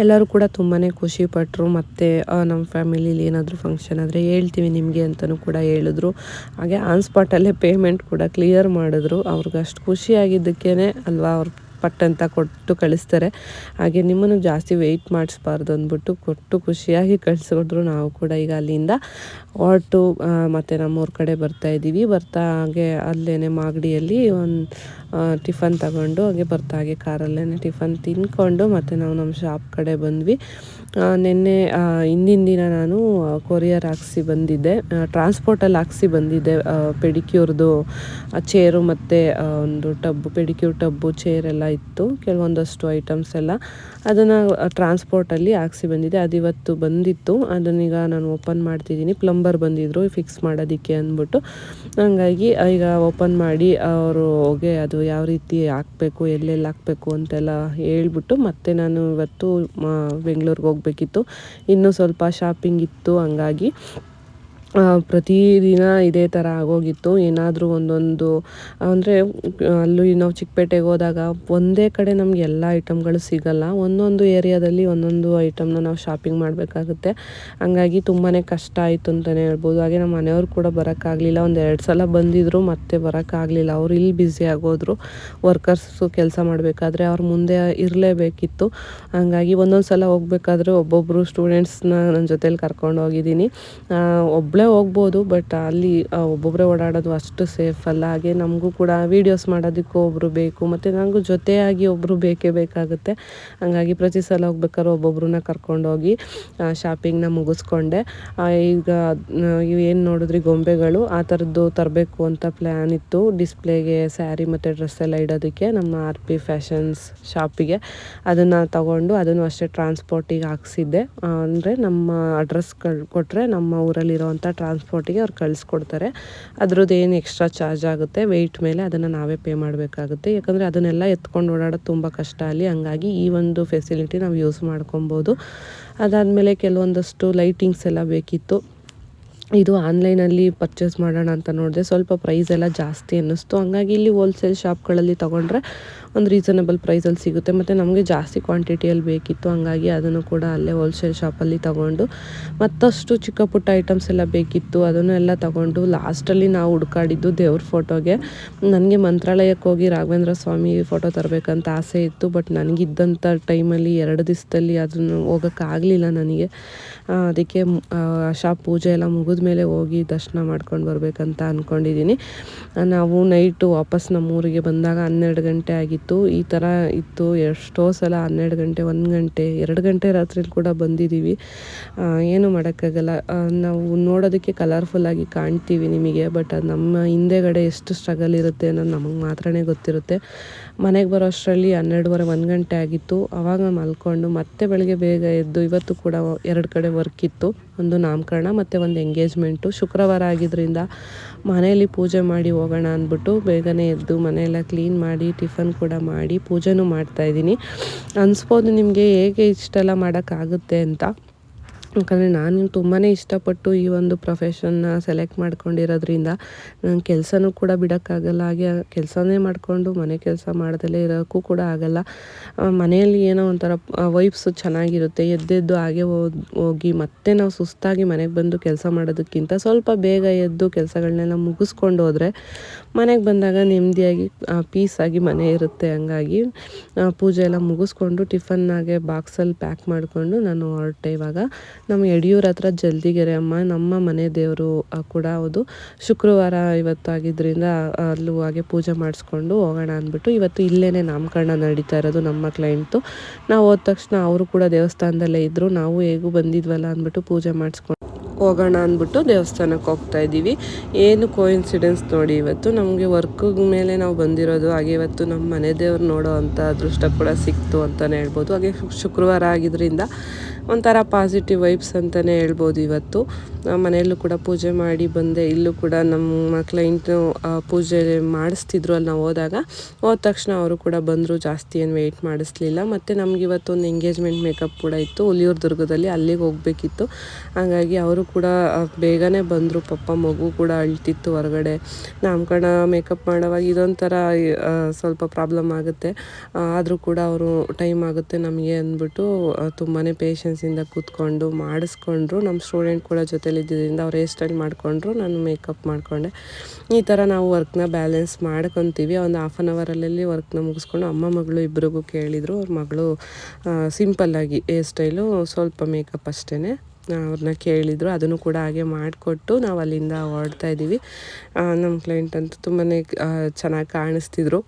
ಎಲ್ಲರೂ ಕೂಡ ತುಂಬಾ ಖುಷಿ ಪಟ್ಟರು ಮತ್ತು ನಮ್ಮ ಫ್ಯಾಮಿಲೀಲಿ ಏನಾದರೂ ಫಂಕ್ಷನ್ ಆದರೆ ಹೇಳ್ತೀವಿ ನಿಮಗೆ ಅಂತಲೂ ಕೂಡ ಹೇಳಿದ್ರು. ಹಾಗೆ ಆನ್ ಸ್ಪಾಟಲ್ಲೇ ಪೇಮೆಂಟ್ ಕೂಡ ಕ್ಲಿಯರ್ ಮಾಡಿದ್ರು. ಅವ್ರಿಗೆ ಅಷ್ಟು ಖುಷಿಯಾಗಿದ್ದಕ್ಕೇ ಅಲ್ವಾ, ಅವ್ರು ಪಟ್ಟಂತ ಕೊಟ್ಟು ಕಳಿಸ್ತಾರೆ. ಹಾಗೆ ನಿಮ್ಮನ್ನು ಜಾಸ್ತಿ ವೆಯ್ಟ್ ಮಾಡಿಸ್ಬಾರ್ದು ಅಂದ್ಬಿಟ್ಟು ಕೊಟ್ಟು ಖುಷಿಯಾಗಿ ಕಳಿಸ್ಕೊಟ್ರು ನಾವು ಕೂಡ ಈಗ ಅಲ್ಲಿಂದ ಹೊರಟು ಮತ್ತು ನಮ್ಮೂರ ಕಡೆ ಬರ್ತಾ ಇದ್ದೀವಿ. ಬರ್ತಾ ಹಾಗೆ ಅಲ್ಲೇ ಮಾಗಡಿಯಲ್ಲಿ ಒಂದು ಟಿಫನ್ ತಗೊಂಡು ಹಾಗೆ ಬರ್ತಾ ಹಾಗೆ ಕಾರಲ್ಲೇ ಟಿಫನ್ ತಿನ್ಕೊಂಡು ಮತ್ತು ನಾವು ನಮ್ಮ ಶಾಪ್ ಕಡೆ ಬಂದ್ವಿ. ನಿನ್ನೆ ಹಿಂದಿನ ದಿನ ನಾನು ಕೊರಿಯರ್ ಹಾಕ್ಸಿ ಬಂದಿದ್ದೆ. ಟ್ರಾನ್ಸ್ಪೋರ್ಟಲ್ಲಿ ಹಾಕ್ಸಿ ಬಂದಿದ್ದೆ. ಪೆಡಿಕ್ಯೂರ್ದು ಚೇರು ಮತ್ತು ಒಂದು ಟಬ್ಬು ಪೆಡಿಕ್ಯೂರ್ ಟಬ್ಬು ಚೇರ್ ಎಲ್ಲ ಇತ್ತು. ಕೆಲವೊಂದಷ್ಟು ಐಟಮ್ಸ್ ಎಲ್ಲ ಅದನ್ನು ಟ್ರಾನ್ಸ್ಪೋರ್ಟಲ್ಲಿ ಹಾಕ್ಸಿ ಬಂದಿದ್ದೆ. ಅದು ಇವತ್ತು ಬಂದಿತ್ತು. ಅದನ್ನೀಗ ನಾನು ಓಪನ್ ಮಾಡ್ತಿದ್ದೀನಿ. ಪ್ಲಂಬರ್ ಬಂದಿದ್ದರು ಫಿಕ್ಸ್ ಮಾಡೋದಕ್ಕೆ ಅಂದ್ಬಿಟ್ಟು. ಹಂಗಾಗಿ ಈಗ ಓಪನ್ ಮಾಡಿ, ಅವರು ಹೋಗಿ ಅದು ಯಾವ ರೀತಿ ಹಾಕಬೇಕು, ಎಲ್ಲೆಲ್ಲಿ ಹಾಕಬೇಕು ಅಂತೆಲ್ಲ ಹೇಳ್ಬಿಟ್ಟು ಮತ್ತೆ ನಾನು ಇವತ್ತು ಬೆಂಗಳೂರಿಗೆ ಹೋಗಬೇಕಿತ್ತು. ಇನ್ನೂ ಸ್ವಲ್ಪ ಶಾಪಿಂಗ್ ಇತ್ತು ಹಂಗಾಗಿ. ಪ್ರತಿದಿನ ಇದೇ ಥರ ಆಗೋಗಿತ್ತು. ಏನಾದರೂ ಒಂದೊಂದು, ಅಂದರೆ, ಅಲ್ಲೂ ನಾವು ಚಿಕ್ಕಪೇಟೆಗೆ ಹೋದಾಗ ಒಂದೇ ಕಡೆ ನಮ್ಗೆ ಎಲ್ಲ ಐಟಮ್ಗಳು ಸಿಗಲ್ಲ. ಒಂದೊಂದು ಏರಿಯಾದಲ್ಲಿ ಒಂದೊಂದು ಐಟಮ್ನ ನಾವು ಶಾಪಿಂಗ್ ಮಾಡಬೇಕಾಗುತ್ತೆ. ಹಂಗಾಗಿ ತುಂಬಾ ಕಷ್ಟ ಆಯಿತು ಅಂತಲೇ ಹೇಳ್ಬೋದು. ಹಾಗೆ ನಮ್ಮ ಮನೆಯವ್ರು ಕೂಡ ಬರೋಕ್ಕಾಗಲಿಲ್ಲ. ಒಂದು ಎರಡು ಸಲ ಬಂದಿದ್ದರು ಮತ್ತೆ ಬರೋಕ್ಕಾಗಲಿಲ್ಲ. ಅವ್ರು ಇಲ್ಲಿ ಬ್ಯುಸಿ ಆಗೋದ್ರು. ವರ್ಕರ್ಸು ಕೆಲಸ ಮಾಡಬೇಕಾದ್ರೆ ಅವ್ರು ಮುಂದೆ ಇರಲೇಬೇಕಿತ್ತು. ಹಂಗಾಗಿ ಒಂದೊಂದು ಸಲ ಹೋಗ್ಬೇಕಾದ್ರೆ ಒಬ್ಬೊಬ್ಬರು ಸ್ಟೂಡೆಂಟ್ಸ್ನ ನನ್ನ ಜೊತೇಲಿ ಕರ್ಕೊಂಡು ಹೋಗಿದ್ದೀನಿ. ಒಬ್ಬಳೇ ಹೋಗ್ಬೋದು ಬಟ್ ಅಲ್ಲಿ ಒಬ್ಬೊಬ್ಬರೇ ಓಡಾಡೋದು ಅಷ್ಟು ಸೇಫ್ ಅಲ್ಲ. ಹಾಗೆ ನಮಗೂ ಕೂಡ ವೀಡಿಯೋಸ್ ಮಾಡೋದಕ್ಕೂ ಒಬ್ಬರು ಬೇಕು, ಮತ್ತು ನನಗೂ ಜೊತೆಯಾಗಿ ಒಬ್ಬರು ಬೇಕೇ ಬೇಕಾಗುತ್ತೆ. ಹಂಗಾಗಿ ಪ್ರತಿ ಸಲ ಹೋಗ್ಬೇಕಾದ್ರೆ ಒಬ್ಬೊಬ್ರನ್ನ ಕರ್ಕೊಂಡೋಗಿ ಶಾಪಿಂಗ್ನ ಮುಗಿಸ್ಕೊಂಡೆ. ಈಗ ಏನು ನೋಡಿದ್ರಿ ಗೊಂಬೆಗಳು? ಆ ಥರದ್ದು ತರಬೇಕು ಅಂತ ಪ್ಲ್ಯಾನ್ ಇತ್ತು. ಡಿಸ್ಪ್ಲೇಗೆ ಸ್ಯಾರಿ ಮತ್ತು ಡ್ರೆಸ್ ಎಲ್ಲ ಇಡೋದಕ್ಕೆ ನಮ್ಮ ಆರ್ ಪಿ ಫ್ಯಾಷನ್ಸ್ ಶಾಪಿಗೆ ಅದನ್ನು ತಗೊಂಡು ಅದನ್ನು ಅಷ್ಟೇ ಟ್ರಾನ್ಸ್ಪೋರ್ಟಿಗೆ ಹಾಕ್ಸಿದ್ದೆ. ಅಂದರೆ ನಮ್ಮ ಅಡ್ರೆಸ್ ಕೊಟ್ಟರೆ ನಮ್ಮ ಊರಲ್ಲಿರೋವಂಥ ಟ್ರಾನ್ಸ್ಪೋರ್ಟಿಗೆ ಅವ್ರು ಕಳಿಸ್ಕೊಡ್ತಾರೆ. ಅದ್ರದ್ದು ಏನು ಎಕ್ಸ್ಟ್ರಾ ಚಾರ್ಜ್ ಆಗುತ್ತೆ ವೆಯ್ಟ್ ಮೇಲೆ ಅದನ್ನು ನಾವೇ ಪೇ ಮಾಡಬೇಕಾಗುತ್ತೆ. ಯಾಕಂದರೆ ಅದನ್ನೆಲ್ಲ ಎತ್ಕೊಂಡು ಓಡಾಡೋದು ತುಂಬ ಕಷ್ಟ ಅಲ್ಲಿ. ಹಂಗಾಗಿ ಈ ಒಂದು ಫೆಸಿಲಿಟಿ ನಾವು ಯೂಸ್ ಮಾಡ್ಕೊಬೋದು. ಅದಾದಮೇಲೆ ಕೆಲವೊಂದಷ್ಟು ಲೈಟಿಂಗ್ಸ್ ಎಲ್ಲ ಬೇಕಿತ್ತು. ಇದು ಆನ್ಲೈನಲ್ಲಿ ಪರ್ಚೇಸ್ ಮಾಡೋಣ ಅಂತ ನೋಡಿದೆ ಸ್ವಲ್ಪ ಪ್ರೈಸ್ ಎಲ್ಲ ಜಾಸ್ತಿ ಅನ್ನಿಸ್ತು. ಹಂಗಾಗಿ ಇಲ್ಲಿ ಹೋಲ್ಸೇಲ್ ಶಾಪ್ಗಳಲ್ಲಿ ತೊಗೊಂಡ್ರೆ ಒಂದು ರೀಸನಬಲ್ ಪ್ರೈಸಲ್ಲಿ ಸಿಗುತ್ತೆ. ಮತ್ತು ನಮಗೆ ಜಾಸ್ತಿ ಕ್ವಾಂಟಿಟಿಯಲ್ಲಿ ಬೇಕಿತ್ತು. ಹಂಗಾಗಿ ಅದನ್ನು ಕೂಡ ಅಲ್ಲೇ ಹೋಲ್ಸೇಲ್ ಶಾಪಲ್ಲಿ ತಗೊಂಡು, ಮತ್ತಷ್ಟು ಚಿಕ್ಕ ಪುಟ್ಟ ಐಟಮ್ಸ್ ಎಲ್ಲ ಬೇಕಿತ್ತು, ಅದನ್ನು ಎಲ್ಲ ತಗೊಂಡು ಲಾಸ್ಟಲ್ಲಿ ನಾವು ಹುಡ್ಕಾಡಿದ್ದು ದೇವ್ರ ಫೋಟೋಗೆ ನನಗೆ ಮಂತ್ರಾಲಯಕ್ಕೆ ಹೋಗಿ ರಾಘವೇಂದ್ರ ಸ್ವಾಮಿ ಫೋಟೋ ತರಬೇಕಂತ ಆಸೆ ಇತ್ತು ಬಟ್ ನನಗಿದ್ದಂಥ ಟೈಮಲ್ಲಿ ಎರಡು ದಿವಸದಲ್ಲಿ ಅದನ್ನು ಹೋಗೋಕ್ಕಾಗಲಿಲ್ಲ ನನಗೆ. ಅದಕ್ಕೆ ಶಾಪ್ ಪೂಜೆ ಎಲ್ಲ ಮುಗಿದ ಮೇಲೆ ಹೋಗಿ ದರ್ಶನ ಮಾಡ್ಕೊಂಡು ಬರಬೇಕಂತ ಅಂದ್ಕೊಂಡಿದ್ದೀನಿ ನಾವು ನೈಟು ವಾಪಸ್ ನಮ್ಮೂರಿಗೆ ಬಂದಾಗ ಹನ್ನೆರಡು ಗಂಟೆ ಆಗಿತ್ತು. ಈ ಥರ ಇತ್ತು. ಎಷ್ಟೋ ಸಲ ಹನ್ನೆರಡು ಗಂಟೆ, ಒಂದು ಗಂಟೆ, ಎರಡು ಗಂಟೆ ರಾತ್ರಿಲಿ ಕೂಡ ಬಂದಿದ್ದೀವಿ ಏನು ಮಾಡೋಕ್ಕಾಗಲ್ಲ. ನಾವು ನೋಡೋದಕ್ಕೆ ಕಲರ್ಫುಲ್ಲಾಗಿ ಕಾಣ್ತೀವಿ ನಿಮಗೆ ಬಟ್ ನಮ್ಮ ಹಿಂದೆಗಡೆ ಎಷ್ಟು ಸ್ಟ್ರಗಲ್ ಇರುತ್ತೆ ಅನ್ನೋದು ನಮಗೆ ಮಾತ್ರನೇ ಗೊತ್ತಿರುತ್ತೆ. ಮನೆಗೆ ಬರೋ ಅಷ್ಟರಲ್ಲಿ ಹನ್ನೆರಡುವರೆ, ಒಂದು ಗಂಟೆ ಆಗಿತ್ತು. ಆವಾಗ ಮಲ್ಕೊಂಡು ಮತ್ತೆ ಬೆಳಗ್ಗೆ ಬೇಗ ಎದ್ದು ಇವತ್ತು ಕೂಡ ಎರಡು ಕಡೆ ವರ್ಕ್ ಇತ್ತು. ಒಂದು ನಾಮಕರಣ ಮತ್ತು ಒಂದು ಎಂಗೇಜ್ಮೆಂಟು ಶುಕ್ರವಾರ ಆಗಿದ್ದರಿಂದ ಮನೆಯಲ್ಲಿ ಪೂಜೆ ಮಾಡಿ ಹೋಗೋಣ ಅಂದ್ಬಿಟ್ಟು ಬೇಗನೆ ಎದ್ದು ಮನೆಯೆಲ್ಲ ಕ್ಲೀನ್ ಮಾಡಿ ಟಿಫನ್ ಕೂಡ ಮಾಡಿ ಪೂಜೆನೂ ಮಾಡ್ತಾಯಿದ್ದೀನಿ ಅನಿಸ್ಬೋದು ನಿಮಗೆ ಹೇಗೆ ಇಷ್ಟೆಲ್ಲ ಮಾಡೋಕ್ಕಾಗುತ್ತೆ ಅಂತ. ಯಾಕಂದರೆ ನಾನು ತುಂಬಾ ಇಷ್ಟಪಟ್ಟು ಈ ಒಂದು ಪ್ರೊಫೆಷನ್ನ ಸೆಲೆಕ್ಟ್ ಮಾಡ್ಕೊಂಡಿರೋದ್ರಿಂದ ನನ್ನ ಕೆಲಸನೂ ಕೂಡ ಬಿಡೋಕ್ಕಾಗಲ್ಲ. ಹಾಗೆ ಕೆಲಸನೇ ಮಾಡಿಕೊಂಡು ಮನೆ ಕೆಲಸ ಮಾಡ್ದಲೇ ಇರೋಕ್ಕೂ ಕೂಡ ಆಗಲ್ಲ. ಮನೆಯಲ್ಲಿ ಏನೋ ಒಂಥರ ವೈಬ್ಸು ಚೆನ್ನಾಗಿರುತ್ತೆ. ಎದ್ದೆದ್ದು ಹಾಗೆ ಹೋಗಿ ಮತ್ತೆ ನಾವು ಸುಸ್ತಾಗಿ ಮನೆಗೆ ಬಂದು ಕೆಲಸ ಮಾಡೋದಕ್ಕಿಂತ ಸ್ವಲ್ಪ ಬೇಗ ಎದ್ದು ಕೆಲಸಗಳನ್ನೆಲ್ಲ ಮುಗಿಸ್ಕೊಂಡು ಹೋದರೆ ಮನೆಗೆ ಬಂದಾಗ ನೆಮ್ಮದಿಯಾಗಿ ಪೀಸಾಗಿ ಮನೆ ಇರುತ್ತೆ ಹಂಗಾಗಿ ಪೂಜೆ ಎಲ್ಲ ಮುಗಿಸ್ಕೊಂಡು ಟಿಫನ್ನಾಗೆ ಬಾಕ್ಸಲ್ಲಿ ಪ್ಯಾಕ್ ಮಾಡಿಕೊಂಡು ನಾನು ಹೊರಟೆ ಇವಾಗ. ನಮ್ಮ ಯಡಿಯೂರ ಹತ್ರ ಜಲ್ದಿಗೆರೆ ಅಮ್ಮ. ನಮ್ಮ ಮನೆ ದೇವರು ಕೂಡ ಹೌದು. ಶುಕ್ರವಾರ ಇವತ್ತು ಆಗಿದ್ದರಿಂದ ಅಲ್ಲೂ ಹಾಗೆ ಪೂಜೆ ಮಾಡಿಸ್ಕೊಂಡು ಹೋಗೋಣ ಅಂದ್ಬಿಟ್ಟು ಇವತ್ತು ಇಲ್ಲೇ ನಾಮಕರಣ ನಡೀತಾ ಇರೋದು ನಮ್ಮ ಕ್ಲೈಂಟು ನಾವು ಹೋದ ತಕ್ಷಣ ಅವರು ಕೂಡ ದೇವಸ್ಥಾನದಲ್ಲೇ ಇದ್ದರು ನಾವು ಹೇಗೂ ಬಂದಿದ್ವಲ್ಲ ಅಂದ್ಬಿಟ್ಟು ಪೂಜೆ ಮಾಡಿಸ್ಕೊಂಡು ಹೋಗೋಣ ಅಂದ್ಬಿಟ್ಟು ದೇವಸ್ಥಾನಕ್ಕೆ ಹೋಗ್ತಾ ಇದ್ದೀವಿ. ಏನು ಕೋಇನ್ಸಿಡೆನ್ಸ್ ನೋಡಿ, ಇವತ್ತು ನಮಗೆ ವರ್ಕ್ ಮೇಲೆ ನಾವು ಬಂದಿರೋದು, ಹಾಗೆ ಇವತ್ತು ನಮ್ಮ ಮನೆ ದೇವ್ರು ನೋಡೋ ಅಂಥ ಅದೃಷ್ಟ ಕೂಡ ಸಿಕ್ತು ಅಂತಲೇ ಹೇಳ್ಬೋದು. ಹಾಗೆ ಶುಕ್ರವಾರ ಆಗಿದ್ದರಿಂದ ಒಂಥರ ಪಾಸಿಟಿವ್ ವೈಬ್ಸ್ ಅಂತಲೇ ಹೇಳ್ಬೋದು ಇವತ್ತು. ಮನೆಯಲ್ಲೂ ಕೂಡ ಪೂಜೆ ಮಾಡಿ ಬಂದೆ. ಇಲ್ಲೂ ಕೂಡ ನಮ್ಮ ಕ್ಲೈಂಟ್ ಪೂಜೆ ಮಾಡಿಸ್ತಿದ್ರು ಅಲ್ಲಿ ನಾವು ಹೋದಾಗ. ಹೋದ ತಕ್ಷಣ ಅವರು ಕೂಡ ಬಂದರು, ಜಾಸ್ತಿ ಏನು ವೆಯ್ಟ್ ಮಾಡಿಸ್ಲಿಲ್ಲ. ಮತ್ತು ನಮ್ಗೆ ಇವತ್ತು ಒಂದು ಎಂಗೇಜ್ಮೆಂಟ್ ಮೇಕಪ್ ಕೂಡ ಇತ್ತು. ಹುಲಿಯೂರು ದುರ್ಗದಲ್ಲಿ ಅಲ್ಲಿಗೆ ಹೋಗಬೇಕಿತ್ತು. ಹಾಗಾಗಿ ಅವರು ಕೂಡ ಬೇಗನೆ ಬಂದರು. ಪಪ್ಪ, ಮಗು ಕೂಡ ಅಳ್ತಿತ್ತು ಹೊರಗಡೆ. ನಾಮಕರಣ ಮೇಕಪ್ ಮಾಡೋವಾಗ ಇದೊಂಥರ ಸ್ವಲ್ಪ ಪ್ರಾಬ್ಲಮ್ ಆಗುತ್ತೆ. ಆದರೂ ಕೂಡ ಅವರು ಟೈಮ್ ಆಗುತ್ತೆ ನಮಗೆ ಅಂದ್ಬಿಟ್ಟು ತುಂಬಾ ಪೇಷನ್ಸಿಂದ ಕೂತ್ಕೊಂಡು ಮಾಡಿಸ್ಕೊಂಡ್ರು, ನಮ್ಮ ಸ್ಟೂಡೆಂಟ್ ಕೂಡ ಜೊತೆಲಿ ಇದ್ದಿದ್ದರಿಂದ ಅವ್ರು ಹೇರ್ ಸ್ಟೈಲ್ ಮಾಡಿಕೊಂಡ್ರು, ನಾನು ಮೇಕಪ್ ಮಾಡಿಕೊಂಡೆ. ಈ ಥರ ನಾವು ವರ್ಕ್ನ ಬ್ಯಾಲೆನ್ಸ್ ಮಾಡ್ಕೊತೀವಿ. ಒಂದು ಹಾಫ್ ಆನ್ ಅವರಲ್ಲಿ ವರ್ಕ್ನ ಮುಗಿಸ್ಕೊಂಡು ಅಮ್ಮ ಮಗಳು ಇಬ್ಬರಿಗೂ ಕೇಳಿದರು. ಅವ್ರ ಮಗಳು ಸಿಂಪಲ್ಲಾಗಿ ಹೇರ್ ಸ್ಟೈಲು ಸ್ವಲ್ಪ ಮೇಕಪ್ ಅಷ್ಟೇ ಅವ್ರನ್ನ ಕೇಳಿದರು. ಅದನ್ನು ಕೂಡ ಹಾಗೆ ಮಾಡಿಕೊಟ್ಟು ನಾವು ಅಲ್ಲಿಂದ ಹೊರಡ್ತಾ ಇದ್ದೀವಿ ನಮ್ಮ ಕ್ಲೈಂಟ್ ಅಂತೂ ತುಂಬಾ ಚೆನ್ನಾಗಿ ಕಾಣಿಸ್ತಿದ್ರು.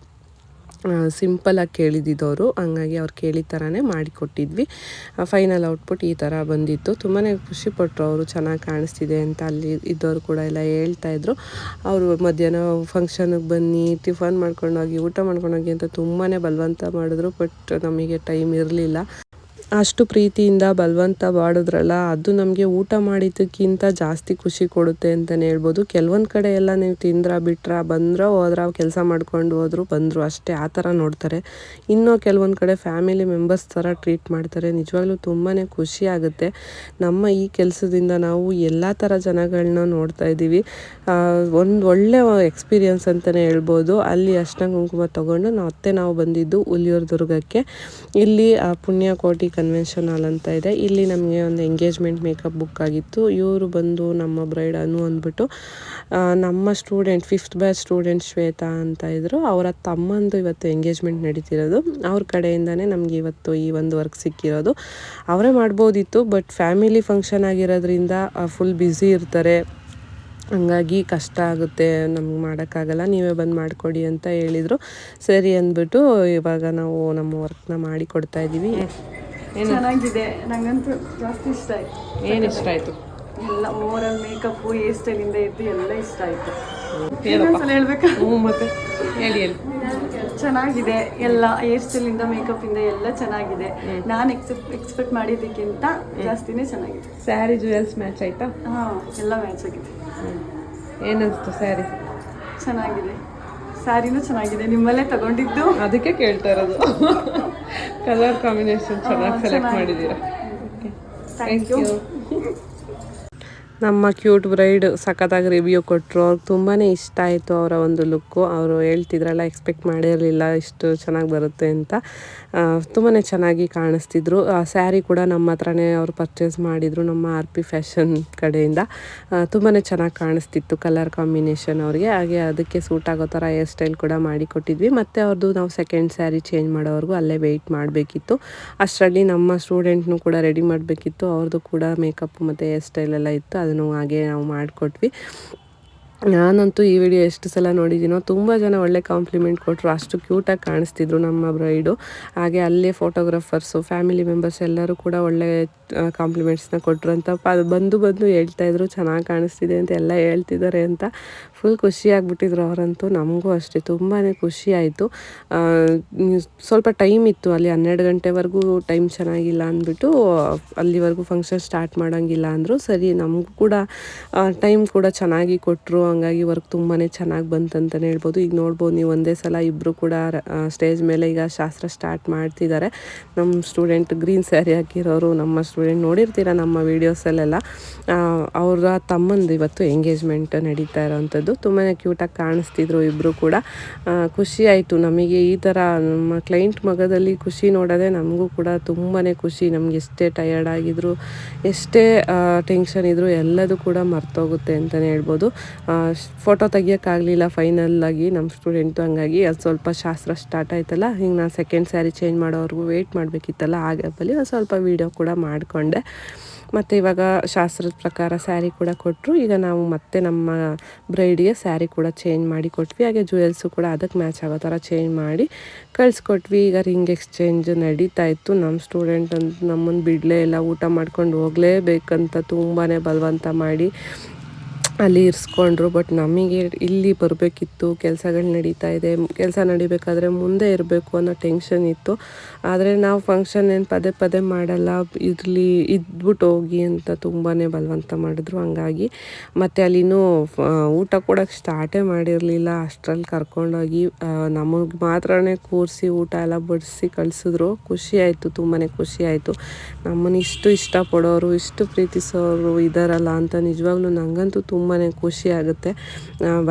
ಸಿಂಪಲಾಗಿ ಕೇಳಿದ್ದಿದ್ದವರು ಹಂಗಾಗಿ ಅವ್ರು ಕೇಳಿದ ಥರನೇ ಮಾಡಿಕೊಟ್ಟಿದ್ವಿ. ಫೈನಲ್ ಔಟ್ಪುಟ್ ಈ ಥರ ಬಂದಿತ್ತು. ತುಂಬಾ ಖುಷಿಪಟ್ಟರು ಅವರು, ಚೆನ್ನಾಗಿ ಕಾಣಿಸ್ತಿದೆ ಅಂತ ಅಲ್ಲಿ ಇದ್ದವರು ಕೂಡ ಎಲ್ಲ ಹೇಳ್ತಾ ಇದ್ರು. ಅವರು ಮಧ್ಯಾಹ್ನ ಫಂಕ್ಷನ್ಗೆ ಬನ್ನಿ ಟಿಫನ್ ಮಾಡ್ಕೊಂಡೋಗಿ ಊಟ ಮಾಡ್ಕೊಂಡೋಗಿ ಅಂತ ತುಂಬಾ ಬಲವಂತ ಮಾಡಿದ್ರು ಬಟ್ ನಮಗೆ ಟೈಮ್ ಇರಲಿಲ್ಲ. ಅಷ್ಟು ಪ್ರೀತಿಯಿಂದ ಬಲವಂತ ಮಾಡಿದ್ರಲ್ಲ ಅದು ನಮಗೆ ಊಟ ಮಾಡಿದ್ದಕ್ಕಿಂತ ಜಾಸ್ತಿ ಖುಷಿ ಕೊಡುತ್ತೆ ಅಂತಲೇ ಹೇಳ್ಬೋದು. ಕೆಲವೊಂದು ಕಡೆ ಎಲ್ಲ ನೀವು ತಿಂದ್ರ, ಬಿಟ್ರ, ಬಂದ್ರ, ಹೋದ್ರ, ಕೆಲಸ ಮಾಡ್ಕೊಂಡು ಹೋದ್ರು, ಬಂದರು ಅಷ್ಟೇ, ಆ ಥರ ನೋಡ್ತಾರೆ. ಇನ್ನೂ ಕೆಲವೊಂದು ಕಡೆ ಫ್ಯಾಮಿಲಿ ಮೆಂಬರ್ಸ್ ಥರ ಟ್ರೀಟ್ ಮಾಡ್ತಾರೆ. ನಿಜವಾಗ್ಲೂ ತುಂಬಾ ಖುಷಿ ಆಗುತ್ತೆ. ನಮ್ಮ ಈ ಕೆಲಸದಿಂದ ನಾವು ಎಲ್ಲ ಥರ ಜನಗಳನ್ನ ನೋಡ್ತಾ ಇದ್ದೀವಿ. ಒಂದು ಒಳ್ಳೆ ಎಕ್ಸ್ಪೀರಿಯನ್ಸ್ ಅಂತಲೇ ಹೇಳ್ಬೋದು. ಅಲ್ಲಿ ಅರ್ಶಿನ ಕುಂಕುಮ ತೊಗೊಂಡು ನಾವು ಅತ್ತೆ ನಾವು ಬಂದಿದ್ದು ಹುಲಿಯೂರು ದುರ್ಗಕ್ಕೆ. ಇಲ್ಲಿ ಪುಣ್ಯಕೋಟಿ ಕನ್ವೆನ್ಷನ್ ಹಾಲ್ ಅಂತ ಇದೆ. ಇಲ್ಲಿ ನಮಗೆ ಒಂದು ಎಂಗೇಜ್ಮೆಂಟ್ ಮೇಕಪ್ ಬುಕ್ ಆಗಿತ್ತು. ಇವರು ಬಂದು ನಮ್ಮ ಬ್ರೈಡ್ ಅನು ಅಂದ್ಬಿಟ್ಟು ನಮ್ಮ student fifth batch student Shwetha ಅಂತ ಇದ್ದರು ಅವರ ತಮ್ಮಂದು ಇವತ್ತು ಎಂಗೇಜ್ಮೆಂಟ್ ನಡೀತಿರೋದು. ಅವ್ರ ಕಡೆಯಿಂದನೇ ನಮಗೆ ಇವತ್ತು ಈ ಒಂದು ವರ್ಕ್ ಸಿಕ್ಕಿರೋದು. ಅವರೇ ಮಾಡ್ಬೋದಿತ್ತು ಬಟ್ ಫ್ಯಾಮಿಲಿ ಫಂಕ್ಷನ್ ಆಗಿರೋದ್ರಿಂದ ಫುಲ್ ಬ್ಯುಸಿ ಇರ್ತಾರೆ. ಹಂಗಾಗಿ ಕಷ್ಟ ಆಗುತ್ತೆ, ನಮ್ಗೆ ಮಾಡೋಕ್ಕಾಗಲ್ಲ, ನೀವೇ ಬಂದು ಮಾಡಿಕೊಡಿ ಅಂತ ಹೇಳಿದರು. ಸರಿ ಅಂದ್ಬಿಟ್ಟು ಇವಾಗ ನಾವು ನಮ್ಮ ವರ್ಕ್ನ ಮಾಡಿ ಇದ್ದೀವಿ ಚೆನ್ನಾಗಿದೆ. ನಂಗಂತೂ ಜಾಸ್ತಿ ಇಷ್ಟ ಆಯ್ತು. ಏನು ಇಷ್ಟ ಆಯಿತು? ಎಲ್ಲ ಓವರಲ್ ಮೇಕಪ್ ಹೇರ್ ಸ್ಟೈಲ್ ಇಂದ ಇದ್ದು ಎಲ್ಲ ಇಷ್ಟ ಆಯ್ತು. ಇನ್ನೊಂದ್ಸಲ ಹೇಳ್ಬೇಕಾ? ಹ್ಞೂ ಮತ್ತೆ ಹೇಳಿ ಹೇಳಿ. ಚೆನ್ನಾಗಿದೆ. ಎಲ್ಲ ಹೇರ್ ಸ್ಟೈಲ್ ಇಂದ ಮೇಕಪ್ ಇಂದ ಎಲ್ಲ ಚೆನ್ನಾಗಿದೆ. ನಾನು ಎಕ್ಸೆಪ್ಟ್ ಎಕ್ಸ್ಪೆಕ್ಟ್ ಮಾಡಿದ್ದಕ್ಕಿಂತ ಜಾಸ್ತಿನೇ ಚೆನ್ನಾಗಿದೆ. ಸ್ಯಾರಿ ಜುವೆಲ್ಸ್ ಮ್ಯಾಚ್ ಆಯಿತಾ? ಹಾ ಎಲ್ಲ ಮ್ಯಾಚ್ ಆಗಿದೆ. ಏನನ್ನಿಸ್ತು ಸ್ಯಾರಿ ಚೆನ್ನಾಗಿದೆ. ಸ್ಯಾರಿನೂ ಚೆನ್ನಾಗಿದೆ. ನಿಮ್ಮಲ್ಲೇ ತಗೊಂಡಿದ್ದು? ಅದಕ್ಕೆ ಕೇಳ್ತಾ ಇರೋದು. ಕಲರ್ ಕಾಂಬಿನೇಷನ್ ಚೆನ್ನಾಗಿ ಸೆಲೆಕ್ಟ್ ಮಾಡಿದ್ದೀರಾ? ಥ್ಯಾಂಕ್ ಯು ನಮ್ಮ ಕ್ಯೂಟ್ ಬ್ರೈಡ್ ಸಖತ್ತಾಗಿ ರಿವ್ಯೂ ಕೊಟ್ಟರು ಅವ್ರಿಗೆ ತುಂಬಾ ಇಷ್ಟ ಆಯಿತು ಅವರ ಒಂದು ಲುಕ್ಕು ಅವರು ಹೇಳ್ತಿದ್ರಲ್ಲ ಎಕ್ಸ್ಪೆಕ್ಟ್ ಮಾಡಿರಲಿಲ್ಲ ಇಷ್ಟು ಚೆನ್ನಾಗಿ ಬರುತ್ತೆ ಅಂತ. ತುಂಬಾ ಚೆನ್ನಾಗಿ ಕಾಣಿಸ್ತಿದ್ರು. ಆ, ಸ್ಯಾರಿ ಕೂಡ ನಮ್ಮ ಹತ್ರನೇ ಅವರು ಪರ್ಚೇಸ್ ಮಾಡಿದರು ನಮ್ಮ ಆರ್ ಪಿ ಫ್ಯಾಷನ್ ಕಡೆಯಿಂದ. ತುಂಬಾ ಚೆನ್ನಾಗಿ ಕಾಣಿಸ್ತಿತ್ತು ಕಲರ್ ಕಾಂಬಿನೇಷನ್ ಅವರಿಗೆ. ಹಾಗೆ ಅದಕ್ಕೆ ಸೂಟ್ ಆಗೋ ಥರ ಹೇರ್ ಸ್ಟೈಲ್ ಕೂಡ ಮಾಡಿಕೊಟ್ಟಿದ್ವಿ ಮತ್ತು ಅವ್ರದ್ದು ನಾವು ಸೆಕೆಂಡ್ ಸ್ಯಾರಿ ಚೇಂಜ್ ಮಾಡೋವರೆಗೂ ಅಲ್ಲೇ ವೆಯ್ಟ್ ಮಾಡಬೇಕಿತ್ತು. ಅಷ್ಟರಲ್ಲಿ ನಮ್ಮ ಸ್ಟೂಡೆಂಟ್ನು ಕೂಡ ರೆಡಿ ಮಾಡಬೇಕಿತ್ತು. ಅವ್ರದ್ದು ಕೂಡ ಮೇಕಪ್ ಮತ್ತು ಹೇರ್ ಸ್ಟೈಲ್ ಎಲ್ಲ ಇತ್ತು. ಅದನ್ನು ಹಾಗೆ ನಾವು ಮಾಡಿಕೊಟ್ವಿ. ನಾನಂತೂ ಈ ವಿಡಿಯೋ ಎಷ್ಟು ಸಲ ನೋಡಿದ್ದೀನೋ ತುಂಬ ಜನ ಒಳ್ಳೆ ಕಾಂಪ್ಲಿಮೆಂಟ್ ಕೊಟ್ಟರು ಅಷ್ಟು ಕ್ಯೂಟಾಗಿ ಕಾಣಿಸ್ತಿದ್ರು ನಮ್ಮ ಬ್ರೈಡು ಹಾಗೆ ಅಲ್ಲೇ ಫೋಟೋಗ್ರಾಫರ್ಸು ಫ್ಯಾಮಿಲಿ ಮೆಂಬರ್ಸ್ ಎಲ್ಲರೂ ಕೂಡ ಒಳ್ಳೆ ಕಾಂಪ್ಲಿಮೆಂಟ್ಸ್ನ ಕೊಟ್ಟರು ಅಂತ ಬಂದು ಬಂದು ಹೇಳ್ತಾಯಿದ್ರು ಚೆನ್ನಾಗಿ ಕಾಣಿಸ್ತಿದೆ ಅಂತ ಎಲ್ಲ ಹೇಳ್ತಿದ್ದಾರೆ ಅಂತ ಫುಲ್ ಖುಷಿ ಆಗ್ಬಿಟ್ಟಿದ್ರು ಅವರಂತೂ, ನಮಗೂ ಅಷ್ಟೇ ತುಂಬಾ ಖುಷಿಯಾಯಿತು ಸ್ವಲ್ಪ ಟೈಮ್ ಇತ್ತು, ಅಲ್ಲಿ ಹನ್ನೆರಡು ಗಂಟೆವರೆಗೂ ಟೈಮ್ ಚೆನ್ನಾಗಿಲ್ಲ ಅಂದ್ಬಿಟ್ಟು, ಅಲ್ಲಿವರೆಗೂ ಫಂಕ್ಷನ್ ಸ್ಟಾರ್ಟ್ ಮಾಡೋಂಗಿಲ್ಲ ಅಂದರು. ಸರಿ, ನಮಗೂ ಕೂಡ ಟೈಮ್ ಕೂಡ ಚೆನ್ನಾಗಿ ಕೊಟ್ಟರು ಹಂಗಾಗಿ ವರ್ಕ್ ತುಂಬಾ ಚೆನ್ನಾಗಿ ಬಂತಂತಲೇ ಹೇಳ್ಬೋದು. ಈಗ ನೋಡ್ಬೋದು, ನೀವು ಒಂದೇ ಸಲ ಇಬ್ಬರು ಕೂಡ ಸ್ಟೇಜ್ ಮೇಲೆ ಈಗ ಶಾಸ್ತ್ರ ಸ್ಟಾರ್ಟ್ ಮಾಡ್ತಿದ್ದಾರೆ ನಮ್ಮ ಸ್ಟೂಡೆಂಟ್ ಗ್ರೀನ್ ಸ್ಯಾರಿ ಹಾಕಿರೋರು, ನಮ್ಮ ಸ್ಟೂಡೆಂಟ್ ನೋಡಿರ್ತೀರ ನಮ್ಮ ವೀಡಿಯೋಸಲ್ಲೆಲ್ಲ ಅವರ ತಮ್ಮಂದು ಇವತ್ತು ಎಂಗೇಜ್ಮೆಂಟ್ ನಡೀತಾ ಇರೋವಂಥದ್ದು ತುಂಬಾ ಕ್ಯೂಟಾಗಿ ಕಾಣಿಸ್ತಿದ್ರು ಇಬ್ಬರು ಕೂಡ. ಖುಷಿ ಆಯಿತು. ನಮಗೆ ಈ ಥರ ನಮ್ಮ ಕ್ಲೈಂಟ್ ಮಗದಲ್ಲಿ ಖುಷಿ ನೋಡೋದೇ ನಮಗೂ ಕೂಡ ತುಂಬಾ ಖುಷಿ. ನಮ್ಗೆ ಎಷ್ಟೇ ಟಯರ್ಡ್ ಆಗಿದ್ರು, ಎಷ್ಟೇ ಟೆನ್ಷನ್ ಇದ್ದರೂ ಎಲ್ಲದೂ ಕೂಡ ಮರ್ತೋಗುತ್ತೆ ಅಂತಲೇ ಹೇಳ್ಬೋದು. ಫೋಟೋ ತೆಗಿಯೋಕ್ಕಾಗಲಿಲ್ಲ ಫೈನಲ್ಲಾಗಿ ನಮ್ಮ ಸ್ಟೂಡೆಂಟು ಹಂಗಾಗಿ. ಅದು ಸ್ವಲ್ಪ ಶಾಸ್ತ್ರ ಸ್ಟಾರ್ಟ್ ಆಯ್ತಲ್ಲ, ಹಿಂಗೆ ನಾನು ಸೆಕೆಂಡ್ ಸ್ಯಾರಿ ಚೇಂಜ್ ಮಾಡೋವರೆಗೂ ವೆಯ್ಟ್ ಮಾಡಬೇಕಿತ್ತಲ್ಲ ಆಗ ಗ್ಯಾಪಲ್ಲಿ ಒಂದು ಸ್ವಲ್ಪ ವೀಡಿಯೋ ಕೂಡ ಮಾಡಿಕೊಂಡೆ. ಮತ್ತು ಇವಾಗ ಶಾಸ್ತ್ರದ ಪ್ರಕಾರ ಸ್ಯಾರಿ ಕೂಡ ಕೊಟ್ಟರು ಈಗ ನಾವು ಮತ್ತೆ ನಮ್ಮ ಬ್ರೈಡಿಗೆ ಸ್ಯಾರಿ ಕೂಡ ಚೇಂಜ್ ಮಾಡಿ ಕೊಟ್ವಿ. ಹಾಗೆ ಜ್ಯುವೆಲ್ಸು ಕೂಡ ಅದಕ್ಕೆ ಮ್ಯಾಚ್ ಆಗೋ ಥರ ಚೇಂಜ್ ಮಾಡಿ ಕಳಿಸ್ಕೊಟ್ವಿ. ಈಗ ರಿಂಗ್ ಎಕ್ಸ್ಚೇಂಜ್ ನಡೀತಾ ಇತ್ತು. ನಮ್ಮ ಸ್ಟೂಡೆಂಟ್ ಅಂತ ನಮ್ಮನ್ನು ಬಿಡಲೇ ಇಲ್ಲ. ಊಟ ಮಾಡ್ಕೊಂಡು ಹೋಗಲೇಬೇಕಂತ ತುಂಬಾ ಬಲವಂತ ಮಾಡಿ ಅಲ್ಲಿ ಇರಿಸ್ಕೊಂಡ್ರು ಬಟ್ ನಮಗೆ ಇಲ್ಲಿ ಬರಬೇಕಿತ್ತು, ಕೆಲಸಗಳು ನಡೀತಾ ಇದೆ, ಕೆಲಸ ನಡಿಬೇಕಾದ್ರೆ ಮುಂದೆ ಇರಬೇಕು ಅನ್ನೋ ಟೆನ್ಷನ್ ಇತ್ತು. ಆದರೆ ನಾವು ಫಂಕ್ಷನ್ ಏನು ಪದೇ ಪದೇ ಮಾಡಲ್ಲ, ಇರಲಿ ಇದ್ಬಿಟ್ಟು ಹೋಗಿ ಅಂತ ತುಂಬಾ ಬಲವಂತ ಮಾಡಿದ್ರು ಹಂಗಾಗಿ. ಮತ್ತು ಅಲ್ಲಿನೂ ಊಟ ಕೊಡೋಕ್ಕೆ ಸ್ಟಾರ್ಟೇ ಮಾಡಿರಲಿಲ್ಲ. ಅಷ್ಟರಲ್ಲಿ ಕರ್ಕೊಂಡೋಗಿ ನಮಗೆ ಮಾತ್ರನೇ ಕೂರಿಸಿ ಊಟ ಎಲ್ಲ ಬಡಿಸಿ ಕಳಿಸಿದ್ರು. ಖುಷಿ ಆಯಿತು ತುಂಬಾ ಖುಷಿ ಆಯಿತು. ನಮ್ಮನ್ನು ಇಷ್ಟು ಇಷ್ಟಪಡೋರು, ಇಷ್ಟು ಪ್ರೀತಿಸೋರು ಇದ್ದಾರಲ್ಲ ಅಂತ ನಿಜವಾಗ್ಲೂ ನನಗಂತೂ ತುಂಬ ತುಂಬಾ ಖುಷಿ ಆಗುತ್ತೆ.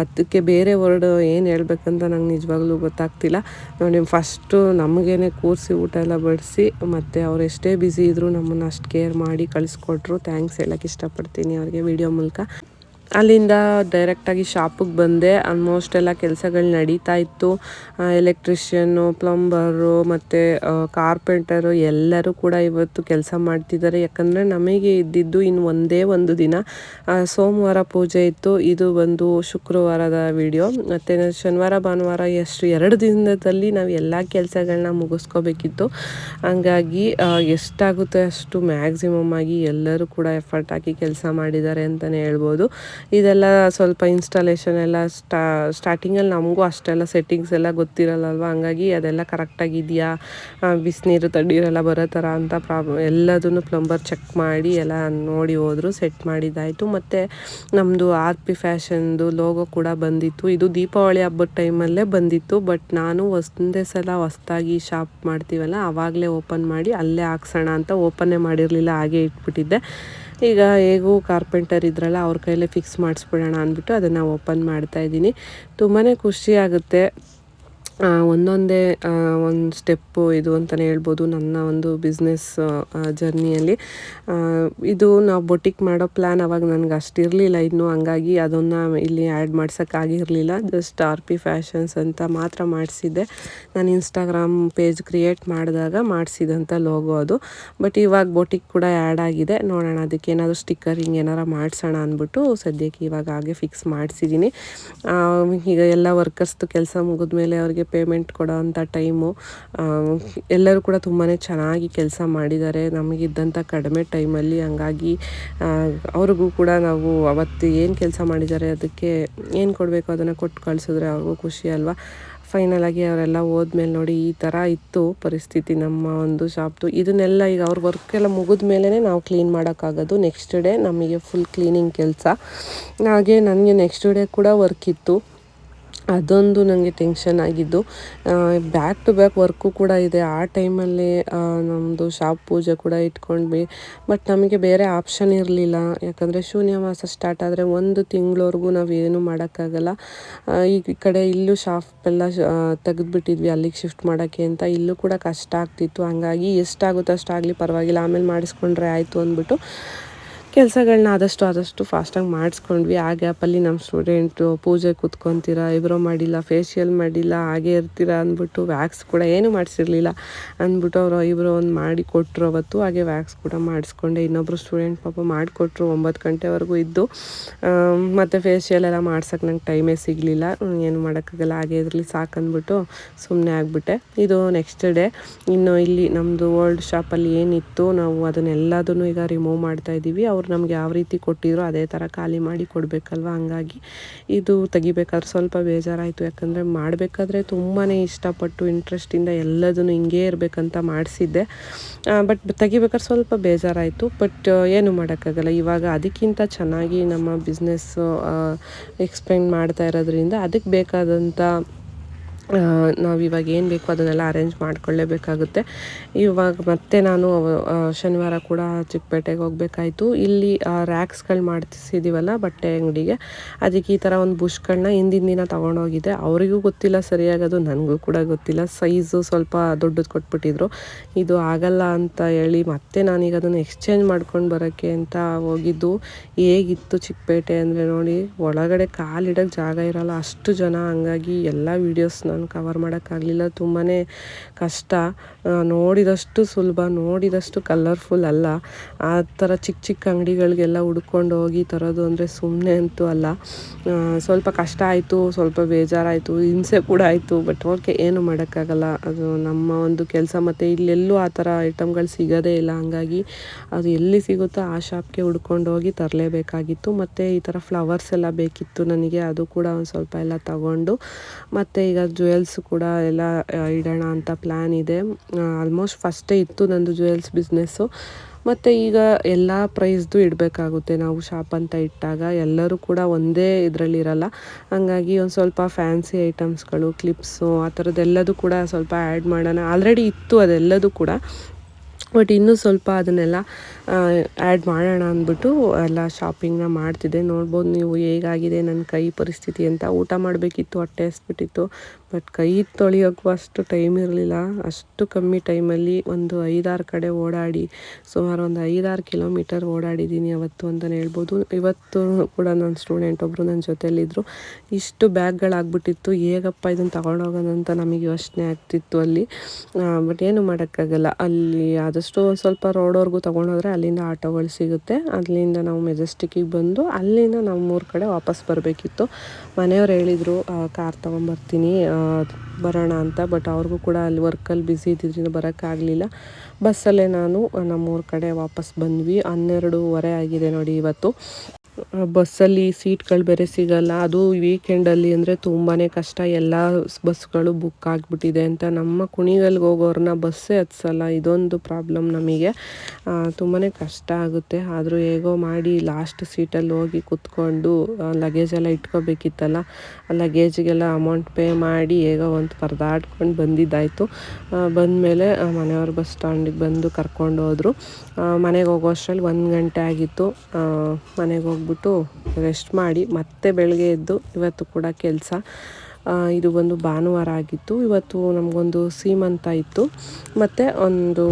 ಅದಕ್ಕೆ ಬೇರೆ ವರ್ಡ್ ಏನು ಹೇಳ್ಬೇಕಂತ ನಂಗೆ ನಿಜವಾಗ್ಲೂ ಗೊತ್ತಾಗ್ತಿಲ್ಲ. ನೋಡಿ ಫಸ್ಟು ನಮಗೇನೆ ಕೂರಿಸಿ ಊಟ ಎಲ್ಲ ಬಡಿಸಿ, ಮತ್ತು ಅವ್ರು ಎಷ್ಟೇ ಬ್ಯುಸಿ ಇದ್ದರೂ ನಮ್ಮನ್ನು ಅಷ್ಟು ಕೇರ್ ಮಾಡಿ ಕಳಿಸ್ಕೊಟ್ರು. ಥ್ಯಾಂಕ್ಸ್ ಹೇಳೋಕ್ಕೆ ಇಷ್ಟಪಡ್ತೀನಿ ಅವ್ರಿಗೆ ವಿಡಿಯೋ ಮೂಲಕ. ಅಲ್ಲಿಂದ ಡೈರೆಕ್ಟಾಗಿ ಶಾಪಿಗೆ ಬಂದೆ. ಆಲ್ಮೋಸ್ಟ್ ಎಲ್ಲ ಕೆಲಸಗಳು ನಡೀತಾ ಇತ್ತು. ಎಲೆಕ್ಟ್ರಿಷಿಯನ್ನು ಪ್ಲಂಬರು ಮತ್ತು ಕಾರ್ಪೆಂಟರು ಎಲ್ಲರೂ ಕೂಡ ಇವತ್ತು ಕೆಲಸ ಮಾಡ್ತಿದ್ದಾರೆ. ಯಾಕಂದರೆ ನಮಗೆ ಇದ್ದಿದ್ದು ಇನ್ನು ಒಂದೇ ಒಂದು ದಿನ. ಸೋಮವಾರ ಪೂಜೆ ಇತ್ತು. ಇದು ಒಂದು ಶುಕ್ರವಾರದ ವಿಡಿಯೋ ಮತ್ತು ಶನಿವಾರ, ಭಾನುವಾರ ಎಷ್ಟು ಎರಡು ದಿನದಲ್ಲಿ ನಾವು ಎಲ್ಲ ಕೆಲಸಗಳನ್ನ ಮುಗಿಸ್ಕೋಬೇಕಿತ್ತು. ಹಂಗಾಗಿ ಎಷ್ಟಾಗುತ್ತೆ ಅಷ್ಟು ಮ್ಯಾಕ್ಸಿಮಮ್ ಆಗಿ ಎಲ್ಲರೂ ಕೂಡ ಎಫರ್ಟ್ ಹಾಕಿ ಕೆಲಸ ಮಾಡಿದ್ದಾರೆ ಅಂತಲೇ ಹೇಳ್ಬೋದು. ಇದೆಲ್ಲ ಸ್ವಲ್ಪ ಇನ್ಸ್ಟಾಲೇಷನ್ ಎಲ್ಲ ಸ್ಟಾ ಸ್ಟಾರ್ಟಿಂಗಲ್ಲಿ ನಮಗೂ ಅಷ್ಟೆಲ್ಲ ಸೆಟ್ಟಿಂಗ್ಸ್ ಎಲ್ಲ ಗೊತ್ತಿರಲ್ಲಲ್ವ? ಹಂಗಾಗಿ ಅದೆಲ್ಲ ಕರೆಕ್ಟಾಗಿದೆಯಾ ಬಿಸಿನೀರು, ತಣ್ಣೀರೆಲ್ಲ ಬರೋ ಥರ ಅಂತ ಪ್ರಾಬ್ಲಮ್ ಎಲ್ಲದನ್ನು ಪ್ಲಂಬರ್ ಚೆಕ್ ಮಾಡಿ ಎಲ್ಲ ನೋಡಿ ಹೋದರು ಸೆಟ್ ಮಾಡಿದ್ದಾಯಿತು. ಮತ್ತು ನಮ್ಮದು ಆರ್ ಪಿ ಫ್ಯಾಷನ್ದು ಲೋಗೋ ಕೂಡ ಬಂದಿತ್ತು. ಇದು ದೀಪಾವಳಿ ಹಬ್ಬದ ಟೈಮಲ್ಲೇ ಬಂದಿತ್ತು. ಬಟ್ ನಾನು ಒಂದೇ ಸಲ ಹೊಸ್ದಾಗಿ ಶಾಪ್ ಮಾಡ್ತೀವಲ್ಲ ಆವಾಗಲೇ ಓಪನ್ ಮಾಡಿ ಅಲ್ಲೇ ಹಾಕ್ಸೋಣ ಅಂತ ಓಪನ್ನೇ ಮಾಡಿರಲಿಲ್ಲ, ಹಾಗೆ ಇಟ್ಬಿಟ್ಟಿದ್ದೆ. ಈಗ ಹೇಗೂ ಕಾರ್ಪೆಂಟರ್ ಇದ್ರಲ್ಲ, ಅವ್ರ ಕೈಲೇ ಫಿಕ್ಸ್ ಮಾಡಿಸ್ಬಿಡೋಣ ಅಂದ್ಬಿಟ್ಟು ಅದನ್ನು ಓಪನ್ ಮಾಡ್ತಾಯಿದ್ದೀನಿ ತುಂಬಾ ಖುಷಿ ಆಗುತ್ತೆ. ಒಂದೊಂದೇ ಒಂದು ಸ್ಟೆಪ್ಪು ಇದು ಅಂತಲೇ ಹೇಳ್ಬೋದು ನನ್ನ ಒಂದು ಬಿಸ್ನೆಸ್ ಜರ್ನಿಯಲ್ಲಿ ಇದು ನಾವು ಬೊಟಿಕ್ ಮಾಡೋ ಪ್ಲ್ಯಾನ್ ಅವಾಗ ನನಗೆ ಅಷ್ಟಿರಲಿಲ್ಲ ಇನ್ನೂ ಹಂಗಾಗಿ ಅದನ್ನು ಇಲ್ಲಿ ಆ್ಯಡ್ ಮಾಡ್ಸೋಕ್ಕಾಗಿರಲಿಲ್ಲ ಜಸ್ಟ್ ಆರ್ ಪಿ ಫ್ಯಾಷನ್ಸ್ ಅಂತ ಮಾತ್ರ ಮಾಡಿಸಿದ್ದೆ. ನಾನು ಇನ್ಸ್ಟಾಗ್ರಾಮ್ ಪೇಜ್ ಕ್ರಿಯೇಟ್ ಮಾಡಿದಾಗ ಮಾಡಿಸಿದಂಥ ಲೋಗೋ ಅದು. ಬಟ್ ಇವಾಗ ಬೊಟಿಕ್ ಕೂಡ ಆ್ಯಡ್ ಆಗಿದೆ. ನೋಡೋಣ, ಅದಕ್ಕೆ ಏನಾದರೂ ಸ್ಟಿಕ್ಕರ್ ಹಿಂಗೆ ಏನಾರು ಮಾಡಿಸೋಣ ಅಂದ್ಬಿಟ್ಟು ಸದ್ಯಕ್ಕೆ ಇವಾಗ ಹಾಗೆ ಫಿಕ್ಸ್ ಮಾಡಿಸಿದ್ದೀನಿ ಈಗ ಎಲ್ಲ ವರ್ಕರ್ಸ್ದು ಕೆಲಸ ಮುಗಿದ್ಮೇಲೆ ಅವ್ರಿಗೆ ಪೇಮೆಂಟ್ ಕೊಡೋ ಅಂಥ ಟೈಮು ಎಲ್ಲರೂ ಕೂಡ ತುಂಬಾ ಚೆನ್ನಾಗಿ ಕೆಲಸ ಮಾಡಿದ್ದಾರೆ. ನಮಗಿದ್ದಂಥ ಕಡಿಮೆ ಟೈಮಲ್ಲಿ ಹಂಗಾಗಿ ಅವ್ರಿಗೂ ಕೂಡ ನಾವು ಅವತ್ತು ಏನು ಕೆಲಸ ಮಾಡಿದ್ದಾರೆ, ಅದಕ್ಕೆ ಏನು ಕೊಡಬೇಕು ಅದನ್ನು ಕೊಟ್ಟು ಕಳಿಸಿದ್ರೆ ಅವ್ರಿಗೂ ಖುಷಿ ಅಲ್ವಾ? ಫೈನಲಾಗಿ ಅವರೆಲ್ಲ ಹೋದ್ಮೇಲೆ ನೋಡಿ ಈ ಥರ ಇತ್ತು ಪರಿಸ್ಥಿತಿ ನಮ್ಮ ಒಂದು ಶಾಪ್ದು ಇದನ್ನೆಲ್ಲ ಈಗ ಅವ್ರ ವರ್ಕ್ ಎಲ್ಲ ಮುಗಿದ ಮೇಲೇ ನಾವು ಕ್ಲೀನ್ ಮಾಡೋಕ್ಕಾಗೋದು ನೆಕ್ಸ್ಟ್ ಡೇ ನಮಗೆ ಫುಲ್ ಕ್ಲೀನಿಂಗ್ ಕೆಲಸ. ಹಾಗೆ ನನಗೆ ನೆಕ್ಸ್ಟ್ ಡೇ ಕೂಡ ವರ್ಕ್ ಇತ್ತು. ಅದೊಂದು ನನಗೆ ಟೆನ್ಷನ್ ಆಗಿದ್ದು. ಬ್ಯಾಕ್ ಟು ಬ್ಯಾಕ್ ವರ್ಕು ಕೂಡ ಇದೆ. ಆ ಟೈಮಲ್ಲಿ ನಮ್ಮದು ಶಾಪ್ ಪೂಜೆ ಕೂಡ ಇಟ್ಕೊಂಡ್ವಿ. ಬಟ್ ನಮಗೆ ಬೇರೆ ಆಪ್ಷನ್ ಇರಲಿಲ್ಲ. ಯಾಕಂದರೆ ಶೂನ್ಯ ಮಾಸ ಸ್ಟಾರ್ಟ್ ಆದರೆ ಒಂದು ತಿಂಗಳವರೆಗೂ ನಾವು ಏನು ಮಾಡೋಕ್ಕಾಗಲ್ಲ. ಈ ಕಡೆ ಇಲ್ಲೂ ಶಾಪ್ ಎಲ್ಲ ತೆಗೆದುಬಿಟ್ಟಿದ್ವಿ. ಅಲ್ಲಿಗೆ ಶಿಫ್ಟ್ ಮಾಡೋಕ್ಕೆ ಅಂತ. ಇಲ್ಲೂ ಕೂಡ ಕಷ್ಟ ಆಗ್ತಿತ್ತು. ಹಂಗಾಗಿ ಎಷ್ಟಾಗುತ್ತೋ ಅಷ್ಟಾಗಲಿ ಪರವಾಗಿಲ್ಲ. ಆಮೇಲೆ ಮಾಡಿಸ್ಕೊಂಡ್ರೆ ಆಯಿತು ಅಂದ್ಬಿಟ್ಟು. ಕೆಲಸಗಳನ್ನ ಆದಷ್ಟು ಆದಷ್ಟು ಫಾಸ್ಟಾಗಿ ಮಾಡಿಸ್ಕೊಂಡ್ವಿ. ಆ ಗ್ಯಾಪಲ್ಲಿ ನಮ್ಮ ಸ್ಟೂಡೆಂಟು ಪೂಜೆ ಕೂತ್ಕೊತೀರಾ ಐಬ್ರೋ ಮಾಡಿಲ್ಲ ಫೇಶಿಯಲ್ ಮಾಡಿಲ್ಲ, ಹಾಗೆ ಇರ್ತೀರಾ ಅಂದ್ಬಿಟ್ಟು ವ್ಯಾಕ್ಸ್ ಕೂಡ ಏನು ಮಾಡಿಸಿರ್ಲಿಲ್ಲ. ಅಂದ್ಬಿಟ್ಟು ಅವರು ಐಬ್ರೋ ಒಂದು ಮಾಡಿ ಕೊಟ್ಟರು ಅವತ್ತು, ಹಾಗೆ ವ್ಯಾಕ್ಸ್ ಕೂಡ ಮಾಡಿಸ್ಕೊಂಡೆ. ಇನ್ನೊಬ್ಬರು ಸ್ಟೂಡೆಂಟ್ ಪಾಪ ಮಾಡಿಕೊಟ್ರು, ಒಂಬತ್ತು ಗಂಟೆವರೆಗೂ ಇದ್ದು. ಮತ್ತು ಫೇಶಿಯಲ್ ಎಲ್ಲ ಮಾಡ್ಸೋಕೆ ನಂಗೆ ಟೈಮೇ ಸಿಗಲಿಲ್ಲ. ಏನು ಮಾಡೋಕ್ಕಾಗಲ್ಲ, ಹಾಗೆ ಇದ್ರಲ್ಲಿ ಸಾಕಂದ್ಬಿಟ್ಟು ಸುಮ್ಮನೆ ಆಗಿಬಿಟ್ಟೆ. ಇದು ನೆಕ್ಸ್ಟ್ ಡೇ ಇನ್ನು ಇಲ್ಲಿ ನಮ್ಮದು ಓಲ್ಡ್ ಶಾಪಲ್ಲಿ ಏನಿತ್ತು ನಾವು ಅದನ್ನೆಲ್ಲದನ್ನು ಈಗ ರಿಮೂವ್ ಮಾಡ್ತಾ ಇದ್ದೀವಿ ಅವ್ರು ನಮ್ಗೆ ಯಾವ ರೀತಿ ಕೊಟ್ಟಿದ್ರು ಅದೇ ಥರ ಖಾಲಿ ಮಾಡಿ ಕೊಡಬೇಕಲ್ವ? ಹಂಗಾಗಿ ಇದು ತೆಗಿಬೇಕಾದ್ರೆ ಸ್ವಲ್ಪ ಬೇಜಾರಾಯಿತು. ಯಾಕಂದರೆ ಮಾಡಬೇಕಾದ್ರೆ ತುಂಬಾ ಇಷ್ಟಪಟ್ಟು ಇಂಟ್ರೆಸ್ಟಿಂದ ಎಲ್ಲದನ್ನು ಹಿಂಗೇ ಇರಬೇಕಂತ ಮಾಡಿಸಿದ್ದೆ. ಬಟ್ ತೆಗಿಬೇಕಾದ್ರೆ ಸ್ವಲ್ಪ ಬೇಜಾರಾಯಿತು. ಬಟ್ ಏನು ಮಾಡೋಕ್ಕಾಗಲ್ಲ. ಇವಾಗ ಅದಕ್ಕಿಂತ ಚೆನ್ನಾಗಿ ನಮ್ಮ ಬಿಸ್ನೆಸ್ಸು ಎಕ್ಸ್ಪೆಂಡ್ ಮಾಡ್ತಾ ಇರೋದ್ರಿಂದ ಅದಕ್ಕೆ ಬೇಕಾದಂಥ ನಾವು ಇವಾಗ ಏನು ಬೇಕೋ ಅದನ್ನೆಲ್ಲ ಅರೇಂಜ್ ಮಾಡ್ಕೊಳ್ಳೇಬೇಕಾಗುತ್ತೆ. ಇವಾಗ ಮತ್ತೆ ನಾನು ಶನಿವಾರ ಕೂಡ ಚಿಕ್ಕಪೇಟೆಗೆ ಹೋಗಬೇಕಾಯಿತು. ಇಲ್ಲಿ ರ್ಯಾಕ್ಸ್ಗಳು ಮಾಡಿಸಿದ್ದೀವಲ್ಲ ಬಟ್ಟೆ ಅಂಗಡಿಗೆ. ಅದಕ್ಕೆ ಈ ಥರ ಒಂದು ಬುಷ್ಗಳನ್ನ ಹಿಂದಿನ ದಿನ ತೊಗೊಂಡೋಗಿದ್ದೆ. ಅವರಿಗೂ ಗೊತ್ತಿಲ್ಲ ಸರಿಯಾಗೋದು ನನಗೂ ಕೂಡ ಗೊತ್ತಿಲ್ಲ. ಸೈಜು ಸ್ವಲ್ಪ ದೊಡ್ಡದು ಕೊಟ್ಬಿಟ್ಟಿದ್ರು. ಇದು ಆಗಲ್ಲ ಅಂತ ಹೇಳಿ ಮತ್ತೆ ನಾನೀಗ ಅದನ್ನು ಎಕ್ಸ್ಚೇಂಜ್ ಮಾಡ್ಕೊಂಡು ಬರೋಕ್ಕೆ ಅಂತ ಹೋಗಿದ್ದು. ಹೇಗಿತ್ತು ಚಿಕ್ಕಪೇಟೆ ಅಂದರೆ ನೋಡಿ, ಒಳಗಡೆ ಕಾಲಿಡೋಕ್ಕೆ ಜಾಗ ಇರಲ್ಲ. ಅಷ್ಟು ಜನ ಹಂಗಾಗಿ ಎಲ್ಲ ವೀಡಿಯೋಸ್ ನಾನು ಕವರ್ ಮಾಡೋಕ್ಕಾಗಲಿಲ್ಲ. ತುಂಬಾ ಕಷ್ಟ. ನೋಡಿದಷ್ಟು ಸುಲಭ, ನೋಡಿದಷ್ಟು ಕಲರ್ಫುಲ್ ಅಲ್ಲ. ಆ ಥರ ಚಿಕ್ಕ ಚಿಕ್ಕ ಅಂಗಡಿಗಳಿಗೆಲ್ಲ ಹುಡ್ಕೊಂಡು ಹೋಗಿ ತರೋದು ಅಂದರೆ ಸುಮ್ಮನೆ ಅಂತೂ ಅಲ್ಲ. ಸ್ವಲ್ಪ ಕಷ್ಟ ಆಯಿತು, ಸ್ವಲ್ಪ ಬೇಜಾರಾಯಿತು, ಹಿಂಸೆ ಕೂಡ ಆಯಿತು. ಬಟ್ ಓಕೆ ಏನು ಮಾಡೋಕ್ಕಾಗಲ್ಲ. ಅದು ನಮ್ಮ ಒಂದು ಕೆಲಸ ಮತ್ತು ಇಲ್ಲೆಲ್ಲೂ ಆ ಥರ ಐಟಮ್ಗಳು ಸಿಗೋದೇ ಇಲ್ಲ. ಹಂಗಾಗಿ ಅದು ಎಲ್ಲಿ ಸಿಗುತ್ತೋ ಆ ಶಾಪ್ಗೆ ಹುಡ್ಕೊಂಡು ಹೋಗಿ ತರಲೇಬೇಕಾಗಿತ್ತು. ಮತ್ತು ಈ ಥರ ಫ್ಲವರ್ಸ್ ಎಲ್ಲ ಬೇಕಿತ್ತು ನನಗೆ. ಅದು ಕೂಡ ಒಂದು ಸ್ವಲ್ಪ ಎಲ್ಲ ತಗೊಂಡು, ಮತ್ತು ಈಗ ಜುವೆಲ್ಸ್ ಕೂಡ ಎಲ್ಲ ಇಡೋಣ ಅಂತ ಪ್ಲ್ಯಾನ್ ಇದೆ. ಆಲ್ಮೋಸ್ಟ್ ಫಸ್ಟೇ ಇತ್ತು ನಂದು ಜುವೆಲ್ಸ್ ಬಿಸ್ನೆಸ್ಸು ಮತ್ತು ಈಗ ಎಲ್ಲ ಪ್ರೈಸ್ದು ಇಡಬೇಕಾಗುತ್ತೆ. ನಾವು ಶಾಪ್ ಅಂತ ಇಟ್ಟಾಗ ಎಲ್ಲರೂ ಕೂಡ ಒಂದೇ ಇದರಲ್ಲಿ ಇರಲ್ಲ. ಹಂಗಾಗಿ ಒಂದು ಸ್ವಲ್ಪ ಫ್ಯಾನ್ಸಿ ಐಟಮ್ಸ್ಗಳು ಕ್ಲಿಪ್ಸು ಆ ಥರದ್ದೆಲ್ಲದೂ ಕೂಡ ಸ್ವಲ್ಪ ಆ್ಯಡ್ ಮಾಡೋಣ. ಆಲ್ರೆಡಿ ಇತ್ತು ಅದೆಲ್ಲದೂ ಕೂಡ. ಬಟ್ ಇನ್ನೂ ಸ್ವಲ್ಪ ಅದನ್ನೆಲ್ಲ ಆ್ಯಡ್ ಮಾಡೋಣ ಅಂದ್ಬಿಟ್ಟು ಎಲ್ಲ ಶಾಪಿಂಗ್ನ ಮಾಡ್ತಿದ್ದೆ. ನೋಡ್ಬೋದು ನೀವು ಹೇಗಾಗಿದೆ ನನ್ನ ಕೈ ಪರಿಸ್ಥಿತಿ ಅಂತ. ಊಟ ಮಾಡಬೇಕಿತ್ತು, ಹೊಟ್ಟೆ ಹಸ್ಬಿಟ್ಟಿತ್ತು. ಬಟ್ ಕೈ ತೊಳೆಯೋಕ್ಕೂ ಅಷ್ಟು ಟೈಮ್ ಇರಲಿಲ್ಲ. ಅಷ್ಟು ಕಮ್ಮಿ ಟೈಮಲ್ಲಿ ಒಂದು ಐದಾರು ಕಡೆ ಓಡಾಡಿ, ಸುಮಾರು ಒಂದು ಐದಾರು ಕಿಲೋಮೀಟರ್ ಓಡಾಡಿದ್ದೀನಿ ಅವತ್ತು ಅಂತಲೇ ಹೇಳ್ಬೋದು. ಇವತ್ತು ಕೂಡ ನನ್ನ ಸ್ಟೂಡೆಂಟ್ ಒಬ್ಬರು ನನ್ನ ಜೊತೆಯಲ್ಲಿದ್ದರು ಇಷ್ಟು ಬ್ಯಾಗ್ಗಳಾಗ್ಬಿಟ್ಟಿತ್ತು. ಹೇಗಪ್ಪ ಇದನ್ನು ತಗೊಂಡೋಗೋಣ ಅಂತ ನಮಗೆ ಯೋಚನೆ ಆಗ್ತಿತ್ತು ಅಲ್ಲಿ. ಬಟ್ ಏನು ಮಾಡೋಕ್ಕಾಗಲ್ಲ. ಅಲ್ಲಿ ಆದಷ್ಟು ಒಂದು ಸ್ವಲ್ಪ ರೋಡೋರ್ಗೂ ತೊಗೊಂಡೋದ್ರೆ ಅಲ್ಲಿಂದ ಆಟೋಗಳು ಸಿಗುತ್ತೆ. ಅಲ್ಲಿಂದ ನಾವು ಮೆಜೆಸ್ಟಿಕ್ಕಿಗೆ ಬಂದು ಅಲ್ಲಿಂದ ನಾವು ಮೂರು ಕಡೆ ವಾಪಸ್ ಬರಬೇಕಿತ್ತು. ಮನೆಯವ್ರು ಹೇಳಿದರು ಕಾರ್ ತೊಗೊಂಬರ್ತೀನಿ ಬರೋಣ ಅಂತ. ಬಟ್ ಅವ್ರಿಗೂ ಕೂಡ ಅಲ್ಲಿ ವರ್ಕಲ್ಲಿ ಬ್ಯುಸಿ ಇದ್ದಿದ್ದರಿಂದ ಬರೋಕ್ಕಾಗಲಿಲ್ಲ. ಬಸ್ಸಲ್ಲೇ ನಾನು ನಮ್ಮೂರ ಕಡೆ ವಾಪಸ್ ಬಂದ್ವಿ. ಹನ್ನೆರಡೂವರೆ ಆಗಿದೆ ನೋಡಿ ಇವತ್ತು. ಬಸ್ಸಲ್ಲಿ ಸೀಟ್ಗಳು ಬೇರೆ ಸಿಗಲ್ಲ. ಅದು ವೀಕೆಂಡಲ್ಲಿ ಅಂದರೆ ತುಂಬಾ ಕಷ್ಟ. ಎಲ್ಲ ಬಸ್ಗಳು ಬುಕ್ ಆಗಿಬಿಟ್ಟಿದೆ ಅಂತ ನಮ್ಮ ಕುಣಿಗಲ್ಗೆ ಹೋಗೋರನ್ನ ಬಸ್ಸೇ ಹತ್ಸಲ್ಲ. ಇದೊಂದು ಪ್ರಾಬ್ಲಮ್ ನಮಗೆ. ತುಂಬಾ ಕಷ್ಟ ಆಗುತ್ತೆ. ಆದರೂ ಹೇಗೋ ಮಾಡಿ ಲಾಸ್ಟ್ ಸೀಟಲ್ಲಿ ಹೋಗಿ ಕುತ್ಕೊಂಡು ಲಗೇಜ್ ಎಲ್ಲ ಇಟ್ಕೋಬೇಕಿತ್ತಲ್ಲ. ಲಗೇಜಿಗೆಲ್ಲ ಅಮೌಂಟ್ ಪೇ ಮಾಡಿ ಹೇಗೋ ಒಂದು ಪರದಾಡ್ಕೊಂಡು ಬಂದಿದ್ದಾಯಿತು. ಬಂದಮೇಲೆ ಮನೆಯವ್ರ ಬಸ್ ಸ್ಟ್ಯಾಂಡಿಗೆ ಬಂದು ಕರ್ಕೊಂಡು ಹೋದರು. ಮನೆಗೆ ಹೋಗೋ ಅಷ್ಟರಲ್ಲಿ ಒಂದು ಗಂಟೆ ಆಗಿತ್ತು. ಮನೆಗೆ ಹೋಗ್ಬಿಟ್ಟು ರೆಸ್ಟ್ ಮಾಡಿ ಮತ್ತೆ ಬೆಳಗ್ಗೆ ಎದ್ದು ಇವತ್ತು ಕೂಡ ಕೆಲಸ. ಇದು ಒಂದು ಭಾನುವಾರ ಆಗಿತ್ತು. ಇವತ್ತು ನಮಗೊಂದು ಸೀಮಂತ ಇತ್ತು. ಮತ್ತು ಒಂದು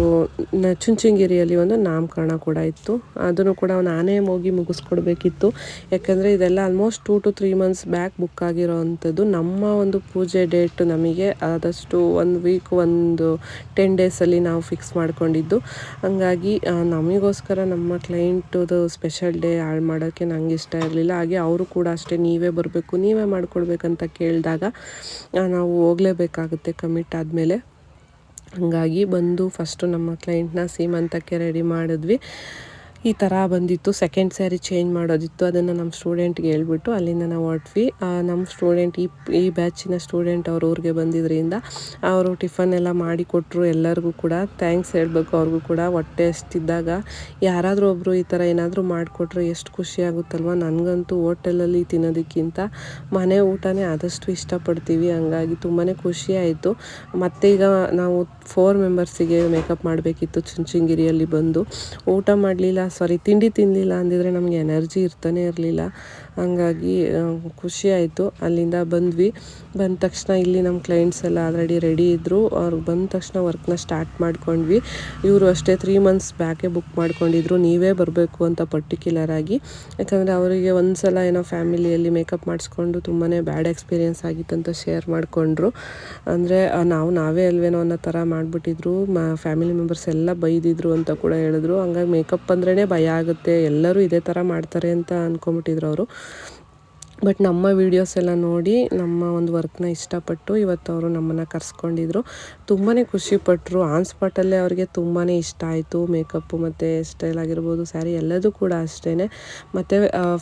ಚುಂಚನಗಿರಿಯಲ್ಲಿ ಒಂದು ನಾಮಕರಣ ಕೂಡ ಇತ್ತು. ಅದನ್ನು ಕೂಡ ನಾನೇ ಹೋಗಿ ಮುಗಿಸ್ಕೊಡ್ಬೇಕಿತ್ತು. ಯಾಕೆಂದರೆ ಇದೆಲ್ಲ almost two to three months back book ಆಗಿರೋ ಅಂಥದ್ದು ನಮ್ಮ ಒಂದು ಪೂಜೆ ಡೇಟ್ ನಮಗೆ ಆದಷ್ಟು ಒಂದು ವೀಕ್ ಒಂದು ಟೆನ್ ಡೇಸಲ್ಲಿ ನಾವು ಫಿಕ್ಸ್ ಮಾಡಿಕೊಂಡಿದ್ದು. ಹಂಗಾಗಿ ನಮಗೋಸ್ಕರ ನಮ್ಮ ಕ್ಲೈಂಟದು ಸ್ಪೆಷಲ್ ಡೇ ಹಾಳು ಮಾಡೋಕ್ಕೆ ನಂಗೆ ಇಷ್ಟ ಇರಲಿಲ್ಲ. ಹಾಗೆ ಅವರು ಕೂಡ ಅಷ್ಟೇ ನೀವೇ ಬರಬೇಕು, ನೀವೇ ಮಾಡಿಕೊಡ್ಬೇಕಂತ ಕೇಳಿದಾಗ ನಾವು ಹೋಗಲೇಬೇಕಾಗುತ್ತೆ ಕಮಿಟ್ ಆದಮೇಲೆ. ಹಾಗಾಗಿ ಬಂದು ಫಸ್ಟು ನಮ್ಮ ಕ್ಲೈಂಟ್ನ ಸೀಮಂತಕ್ಕೆ ರೆಡಿ ಮಾಡಿದ್ವಿ. ಈ ಥರ ಬಂದಿತ್ತು. ಸೆಕೆಂಡ್ ಸ್ಯಾರಿ ಚೇಂಜ್ ಮಾಡೋದಿತ್ತು. ಅದನ್ನು ನಮ್ಮ ಸ್ಟೂಡೆಂಟ್ಗೆ ಹೇಳ್ಬಿಟ್ಟು ಅಲ್ಲಿಂದ ನಾವು ಹೊರಟ್ವಿ. ನಮ್ಮ ಸ್ಟೂಡೆಂಟ್ ಈ ಈ ಬ್ಯಾಚಿನ ಸ್ಟೂಡೆಂಟ್ ಅವ್ರ ಊರಿಗೆ ಬಂದಿದ್ದರಿಂದ ಅವರು ಟಿಫನ್ ಎಲ್ಲ ಮಾಡಿಕೊಟ್ರು ಎಲ್ಲರಿಗೂ ಕೂಡ. ಥ್ಯಾಂಕ್ಸ್ ಹೇಳಬೇಕು ಅವ್ರಿಗೂ ಕೂಡ. ಹೊಟ್ಟೆ ಎಷ್ಟಿದ್ದಾಗ ಯಾರಾದರೂ ಒಬ್ಬರು ಈ ಥರ ಏನಾದರೂ ಮಾಡಿಕೊಟ್ರೆ ಎಷ್ಟು ಖುಷಿ ಆಗುತ್ತಲ್ವ? ನನಗಂತೂ ಹೋಟೆಲಲ್ಲಿ ತಿನ್ನೋದಕ್ಕಿಂತ ಮನೆ ಊಟನೇ ಆದಷ್ಟು ಇಷ್ಟಪಡ್ತೀವಿ. ಹಂಗಾಗಿ ತುಂಬಾ ಖುಷಿ ಆಯಿತು. ಮತ್ತು ಈಗ ನಾವು ಫೋರ್ ಮೆಂಬರ್ಸಿಗೆ ಮೇಕಪ್ ಮಾಡಬೇಕಿತ್ತು. ಚುಂಚನಗಿರಿಯಲ್ಲಿ ಬಂದು. ಊಟ ಮಾಡಲಿಲ್ಲ ಸಾರಿ ತಿಂಡಿ ತಿನ್ನಲಿಲ್ಲ ಅಂದಿದ್ರೆ ನಮಗೆ ಎನರ್ಜಿ ಇರ್ತಾನೆ ಇರಲಿಲ್ಲ. ಹಂಗಾಗಿ ಖುಷಿ ಆಯಿತು. ಅಲ್ಲಿಂದ ಬಂದ್ವಿ. ಬಂದ ತಕ್ಷಣ ಇಲ್ಲಿ ನಮ್ಮ ಕ್ಲೈಂಟ್ಸ್ ಎಲ್ಲ ಆಲ್ರೆಡಿ ರೆಡಿ ಇದ್ದರು ಅವ್ರು ಬಂದ ತಕ್ಷಣ ವರ್ಕ್ನ ಸ್ಟಾರ್ಟ್ ಮಾಡ್ಕೊಂಡ್ವಿ. ಇವರು ಅಷ್ಟೇ ತ್ರೀ ಮಂತ್ಸ್ ಬ್ಯಾಕೇ ಬುಕ್ ಮಾಡ್ಕೊಂಡಿದ್ರು. ನೀವೇ ಬರಬೇಕು ಅಂತ ಪರ್ಟಿಕ್ಯುಲರ್ ಆಗಿ. ಯಾಕಂದರೆ ಅವರಿಗೆ ಒಂದು ಸಲ ಏನೋ ಫ್ಯಾಮಿಲಿಯಲ್ಲಿ ಮೇಕಪ್ ಮಾಡಿಸ್ಕೊಂಡು ತುಂಬಾ ಬ್ಯಾಡ್ ಎಕ್ಸ್ಪೀರಿಯೆನ್ಸ್ ಆಗಿತ್ತಂತ ಶೇರ್ ಮಾಡಿಕೊಂಡ್ರು. ಅಂದರೆ ನಾವು ನಾವೇ ಅಲ್ವೇನೋ ಅನ್ನೋ ಥರ ಮಾಡಿಬಿಟ್ಟಿದ್ರು. ಮ ಫ್ಯಾಮಿಲಿ ಮೆಂಬರ್ಸ್ ಎಲ್ಲ ಬೈದಿದ್ರು ಅಂತ ಕೂಡ ಹೇಳಿದ್ರು. ಹಂಗಾಗಿ ಮೇಕಪ್ ಅಂದ್ರೇ ಭಯ ಆಗುತ್ತೆ. ಎಲ್ಲರೂ ಇದೇ ಥರ ಮಾಡ್ತಾರೆ ಅಂತ ಅಂದ್ಕೊಂಬಿಟ್ಟಿದ್ರು ಅವರು. ಬಟ್ ನಮ್ಮ ವೀಡಿಯೋಸ್ ಎಲ್ಲ ನೋಡಿ ನಮ್ಮ ಒಂದು ವರ್ಕ್ನ ಇಷ್ಟಪಟ್ಟು ಇವತ್ತು ಅವರು ನಮ್ಮನ್ನು ಕರೆಸ್ಕೊಂಡಿದ್ರು. ತುಂಬಾ ಖುಷಿಪಟ್ಟರು ಆನ್ ಸ್ಪಾಟಲ್ಲೇ ಅವ್ರಿಗೆ ತುಂಬಾ ಇಷ್ಟ ಆಯಿತು. ಮೇಕಪ್ಪು ಮತ್ತು ಸ್ಟೈಲ್ ಆಗಿರ್ಬೋದು, ಸ್ಯಾರಿ ಎಲ್ಲದೂ ಕೂಡ ಅಷ್ಟೇ ಮತ್ತು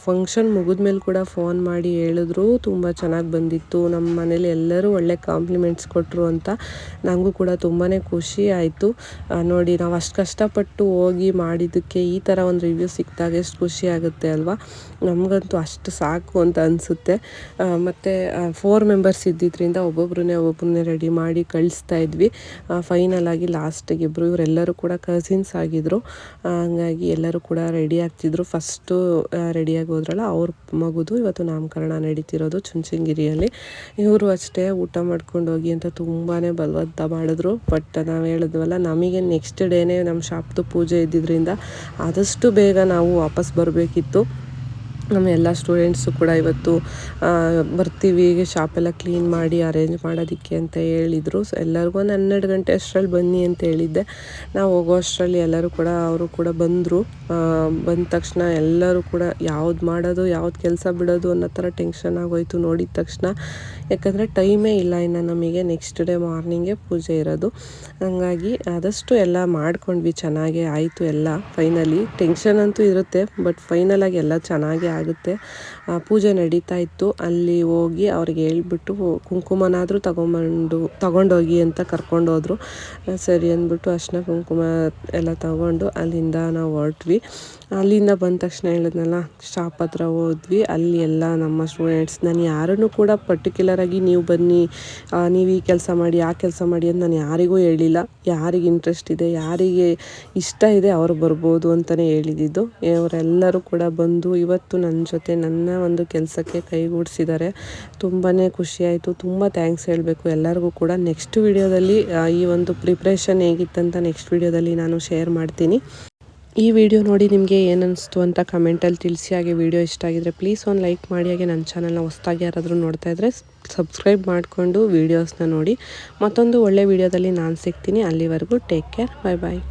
ಫಂಕ್ಷನ್ ಮುಗಿದ್ಮೇಲೆ ಕೂಡ ಫೋನ್ ಮಾಡಿ ಹೇಳಿದ್ರು. ತುಂಬ ಚೆನ್ನಾಗಿ ಬಂದಿತ್ತು. ನಮ್ಮ ಮನೇಲಿ ಎಲ್ಲರೂ ಒಳ್ಳೆ ಕಾಂಪ್ಲಿಮೆಂಟ್ಸ್ ಕೊಟ್ಟರು ಅಂತ ನನಗೂ ಕೂಡ ತುಂಬಾ ಖುಷಿ ಆಯಿತು. ನೋಡಿ, ನಾವು ಅಷ್ಟು ಕಷ್ಟಪಟ್ಟು ಹೋಗಿ ಮಾಡಿದ್ದಕ್ಕೆ ಈ ಥರ ಒಂದು ರಿವ್ಯೂ ಸಿಕ್ಕಿದಾಗ ಎಷ್ಟು ಖುಷಿ ಆಗುತ್ತೆ ಅಲ್ವಾ? ನಮಗಂತೂ ಅಷ್ಟು ಸಾಕು ಅಂತ ಅನಿಸುತ್ತೆ. ಮತ್ತು ಫೋರ್ ಮೆಂಬರ್ಸ್ ಇದ್ದಿದ್ದರಿಂದ ಒಬ್ಬೊಬ್ರನ್ನೇ ಒಬ್ಬೊಬ್ಬರನ್ನೇ ರೆಡಿ ಮಾಡಿ ಕಳಿಸ್ತಾ ಇದ್ವಿ ಫೈನಲ್ ಆಗಿ ಲಾಸ್ಟಿಗೆ ಇಬ್ಬರು ಇವರೆಲ್ಲರೂ ಕೂಡ ಕಸಿನ್ಸ್ ಆಗಿದ್ದರು ಹಂಗಾಗಿ ಎಲ್ಲರೂ ಕೂಡ ರೆಡಿ ಆಗ್ತಿದ್ರು. ಫಸ್ಟು ರೆಡಿಯಾಗಿ ಹೋದ್ರಲ್ಲ, ಅವ್ರ ಮಗುದು ಇವತ್ತು ನಾಮಕರಣ ನಡೀತಿರೋದು ಚುಂಚನಗಿರಿಯಲ್ಲಿ. ಇವರು ಅಷ್ಟೇ ಊಟ ಮಾಡ್ಕೊಂಡು ಹೋಗಿ ಅಂತ ತುಂಬಾ ಬಲವಂತ ಮಾಡಿದ್ರು. ಬಟ್ ನಾವು ಹೇಳಿದ್ವಲ್ಲ, ನಮಗೆ ನೆಕ್ಸ್ಟ್ ಡೇನೇ ನಮ್ಮ ಶಾಪ್ದು ಪೂಜೆ ಇದ್ದಿದ್ದರಿಂದ ಆದಷ್ಟು ಬೇಗ ನಾವು ವಾಪಸ್ ಬರಬೇಕಿತ್ತು. ನಮ್ಮ ಎಲ್ಲ ಸ್ಟೂಡೆಂಟ್ಸು ಕೂಡ ಇವತ್ತು ಬರ್ತೀವಿ ಶಾಪೆಲ್ಲ ಕ್ಲೀನ್ ಮಾಡಿ ಅರೇಂಜ್ ಮಾಡೋದಕ್ಕೆ ಅಂತ ಹೇಳಿದರು. ಸೊ ಎಲ್ಲರಿಗೂ ಒಂದು ಹನ್ನೆರಡು ಗಂಟೆ ಅಷ್ಟರಲ್ಲಿ ಬನ್ನಿ ಅಂತ ಹೇಳಿದ್ದೆ. ನಾವು ಹೋಗೋ ಅಷ್ಟರಲ್ಲಿ ಎಲ್ಲರೂ ಕೂಡ, ಅವರು ಕೂಡ ಬಂದರು. ಬಂದ ತಕ್ಷಣ ಎಲ್ಲರೂ ಕೂಡ ಯಾವ್ದು ಮಾಡೋದು, ಯಾವ್ದು ಕೆಲಸ ಬಿಡೋದು ಅನ್ನೋ ಥರ ಟೆನ್ಷನ್ ಆಗೋಯ್ತು ನೋಡಿದ ತಕ್ಷಣ. ಯಾಕಂದರೆ ಟೈಮೇ ಇಲ್ಲ ಇನ್ನು ನಮಗೆ ನೆಕ್ಸ್ಟ್ ಡೇ ಮಾರ್ನಿಂಗೇ ಪೂಜೆ ಇರೋದು. ಹಂಗಾಗಿ ಆದಷ್ಟು ಎಲ್ಲ ಮಾಡ್ಕೊಂಡ್ವಿ, ಚೆನ್ನಾಗೇ ಆಯಿತು ಎಲ್ಲ. ಫೈನಲಿ ಟೆನ್ಷನ್ ಅಂತೂ ಇರುತ್ತೆ ಬಟ್ ಫೈನಲಾಗಿ ಎಲ್ಲ ಚೆನ್ನಾಗೇ ಆಗುತ್ತೆ. ಪೂಜೆ ನಡೀತಾ ಇತ್ತು. ಅಲ್ಲಿ ಹೋಗಿ ಅವ್ರಿಗೆ ಹೇಳ್ಬಿಟ್ಟು ಕುಂಕುಮನಾದರೂ ತಗೊಂಬಂದು, ತಗೊಂಡೋಗಿ ಅಂತ ಕರ್ಕೊಂಡೋದ್ರು. ಸರಿ ಅಂದ್ಬಿಟ್ಟು ಅರ್ಶಿನ ಕುಂಕುಮ ಎಲ್ಲ ತಗೊಂಡು ಅಲ್ಲಿಂದ ನಾವು ಹೊರಟ್ವಿ. ಅಲ್ಲಿಂದ ಬಂದ ತಕ್ಷಣ ಹೇಳಿದ್ನಲ್ಲ, ಶಾಪ್ ಹತ್ರ ಹೋದ್ವಿ. ಅಲ್ಲಿ ಎಲ್ಲ ನಮ್ಮ ಸ್ಟೂಡೆಂಟ್ಸ್ ನಾನು ಯಾರನ್ನು ಕೂಡ ಪರ್ಟಿಕ್ಯುಲರಾಗಿ ನೀವು ಬನ್ನಿ ನೀವು ಈ ಕೆಲಸ ಮಾಡಿ, ಆ ಕೆಲಸ ಮಾಡಿ ಅಂತ ನಾನು ಯಾರಿಗೂ ಹೇಳಿಲ್ಲ. ಯಾರಿಗೆ ಇಂಟ್ರೆಸ್ಟ್ ಇದೆ, ಯಾರಿಗೆ ಇಷ್ಟ ಇದೆ ಅವ್ರು ಬರ್ಬೋದು ಅಂತಲೇ ಹೇಳಿದ್ದು. ಅವರೆಲ್ಲರೂ ಕೂಡ ಬಂದು ಇವತ್ತು ನನ್ನ ಜೊತೆ ನನ್ನ ಒಂದು ಕೆಲಸಕ್ಕೆ ಕೈಗೂಡಿಸಿದ್ದಾರೆ. ತುಂಬಾ ಖುಷಿಯಾಯಿತು ತುಂಬ ಥ್ಯಾಂಕ್ಸ್ ಹೇಳಬೇಕು ಎಲ್ಲರಿಗೂ ಕೂಡ. ನೆಕ್ಸ್ಟ್ ವಿಡಿಯೋದಲ್ಲಿ ಈ ಒಂದು ಪ್ರಿಪ್ರೇಷನ್ ಹೇಗಿತ್ತಂತ ನೆಕ್ಸ್ಟ್ ವಿಡಿಯೋದಲ್ಲಿ ನಾನು ಶೇರ್ ಮಾಡ್ತೀನಿ. ಈ ವಿಡಿಯೋ ನೋಡಿ ನಿಮಗೆ ಏನನ್ನಿಸ್ತು ಅಂತ ಕಮೆಂಟಲ್ಲಿ ತಿಳಿಸಿ. ಹಾಗೆ ವಿಡಿಯೋ ಇಷ್ಟ ಆಗಿದ್ರೆ ಪ್ಲೀಸ್ ಒಂದು ಲೈಕ್ ಮಾಡಿ. ಹಾಗೆ ನನ್ನ ಚಾನಲ್ನ ಹೊಸ್ದಾಗಿ ಯಾರಾದರೂ ನೋಡ್ತಾ ಇದ್ದರೆ ಸಬ್ಸ್ಕ್ರೈಬ್ ಮಾಡಿಕೊಂಡು ವೀಡಿಯೋಸ್ನ ನೋಡಿ. ಮತ್ತೊಂದು ಒಳ್ಳೆ ವಿಡಿಯೋದಲ್ಲಿ ನಾನು ಸಿಗ್ತೀನಿ. ಅಲ್ಲಿವರೆಗೂ ಟೇಕ್ ಕೇರ್ ಬಾಯ್ ಬಾಯ್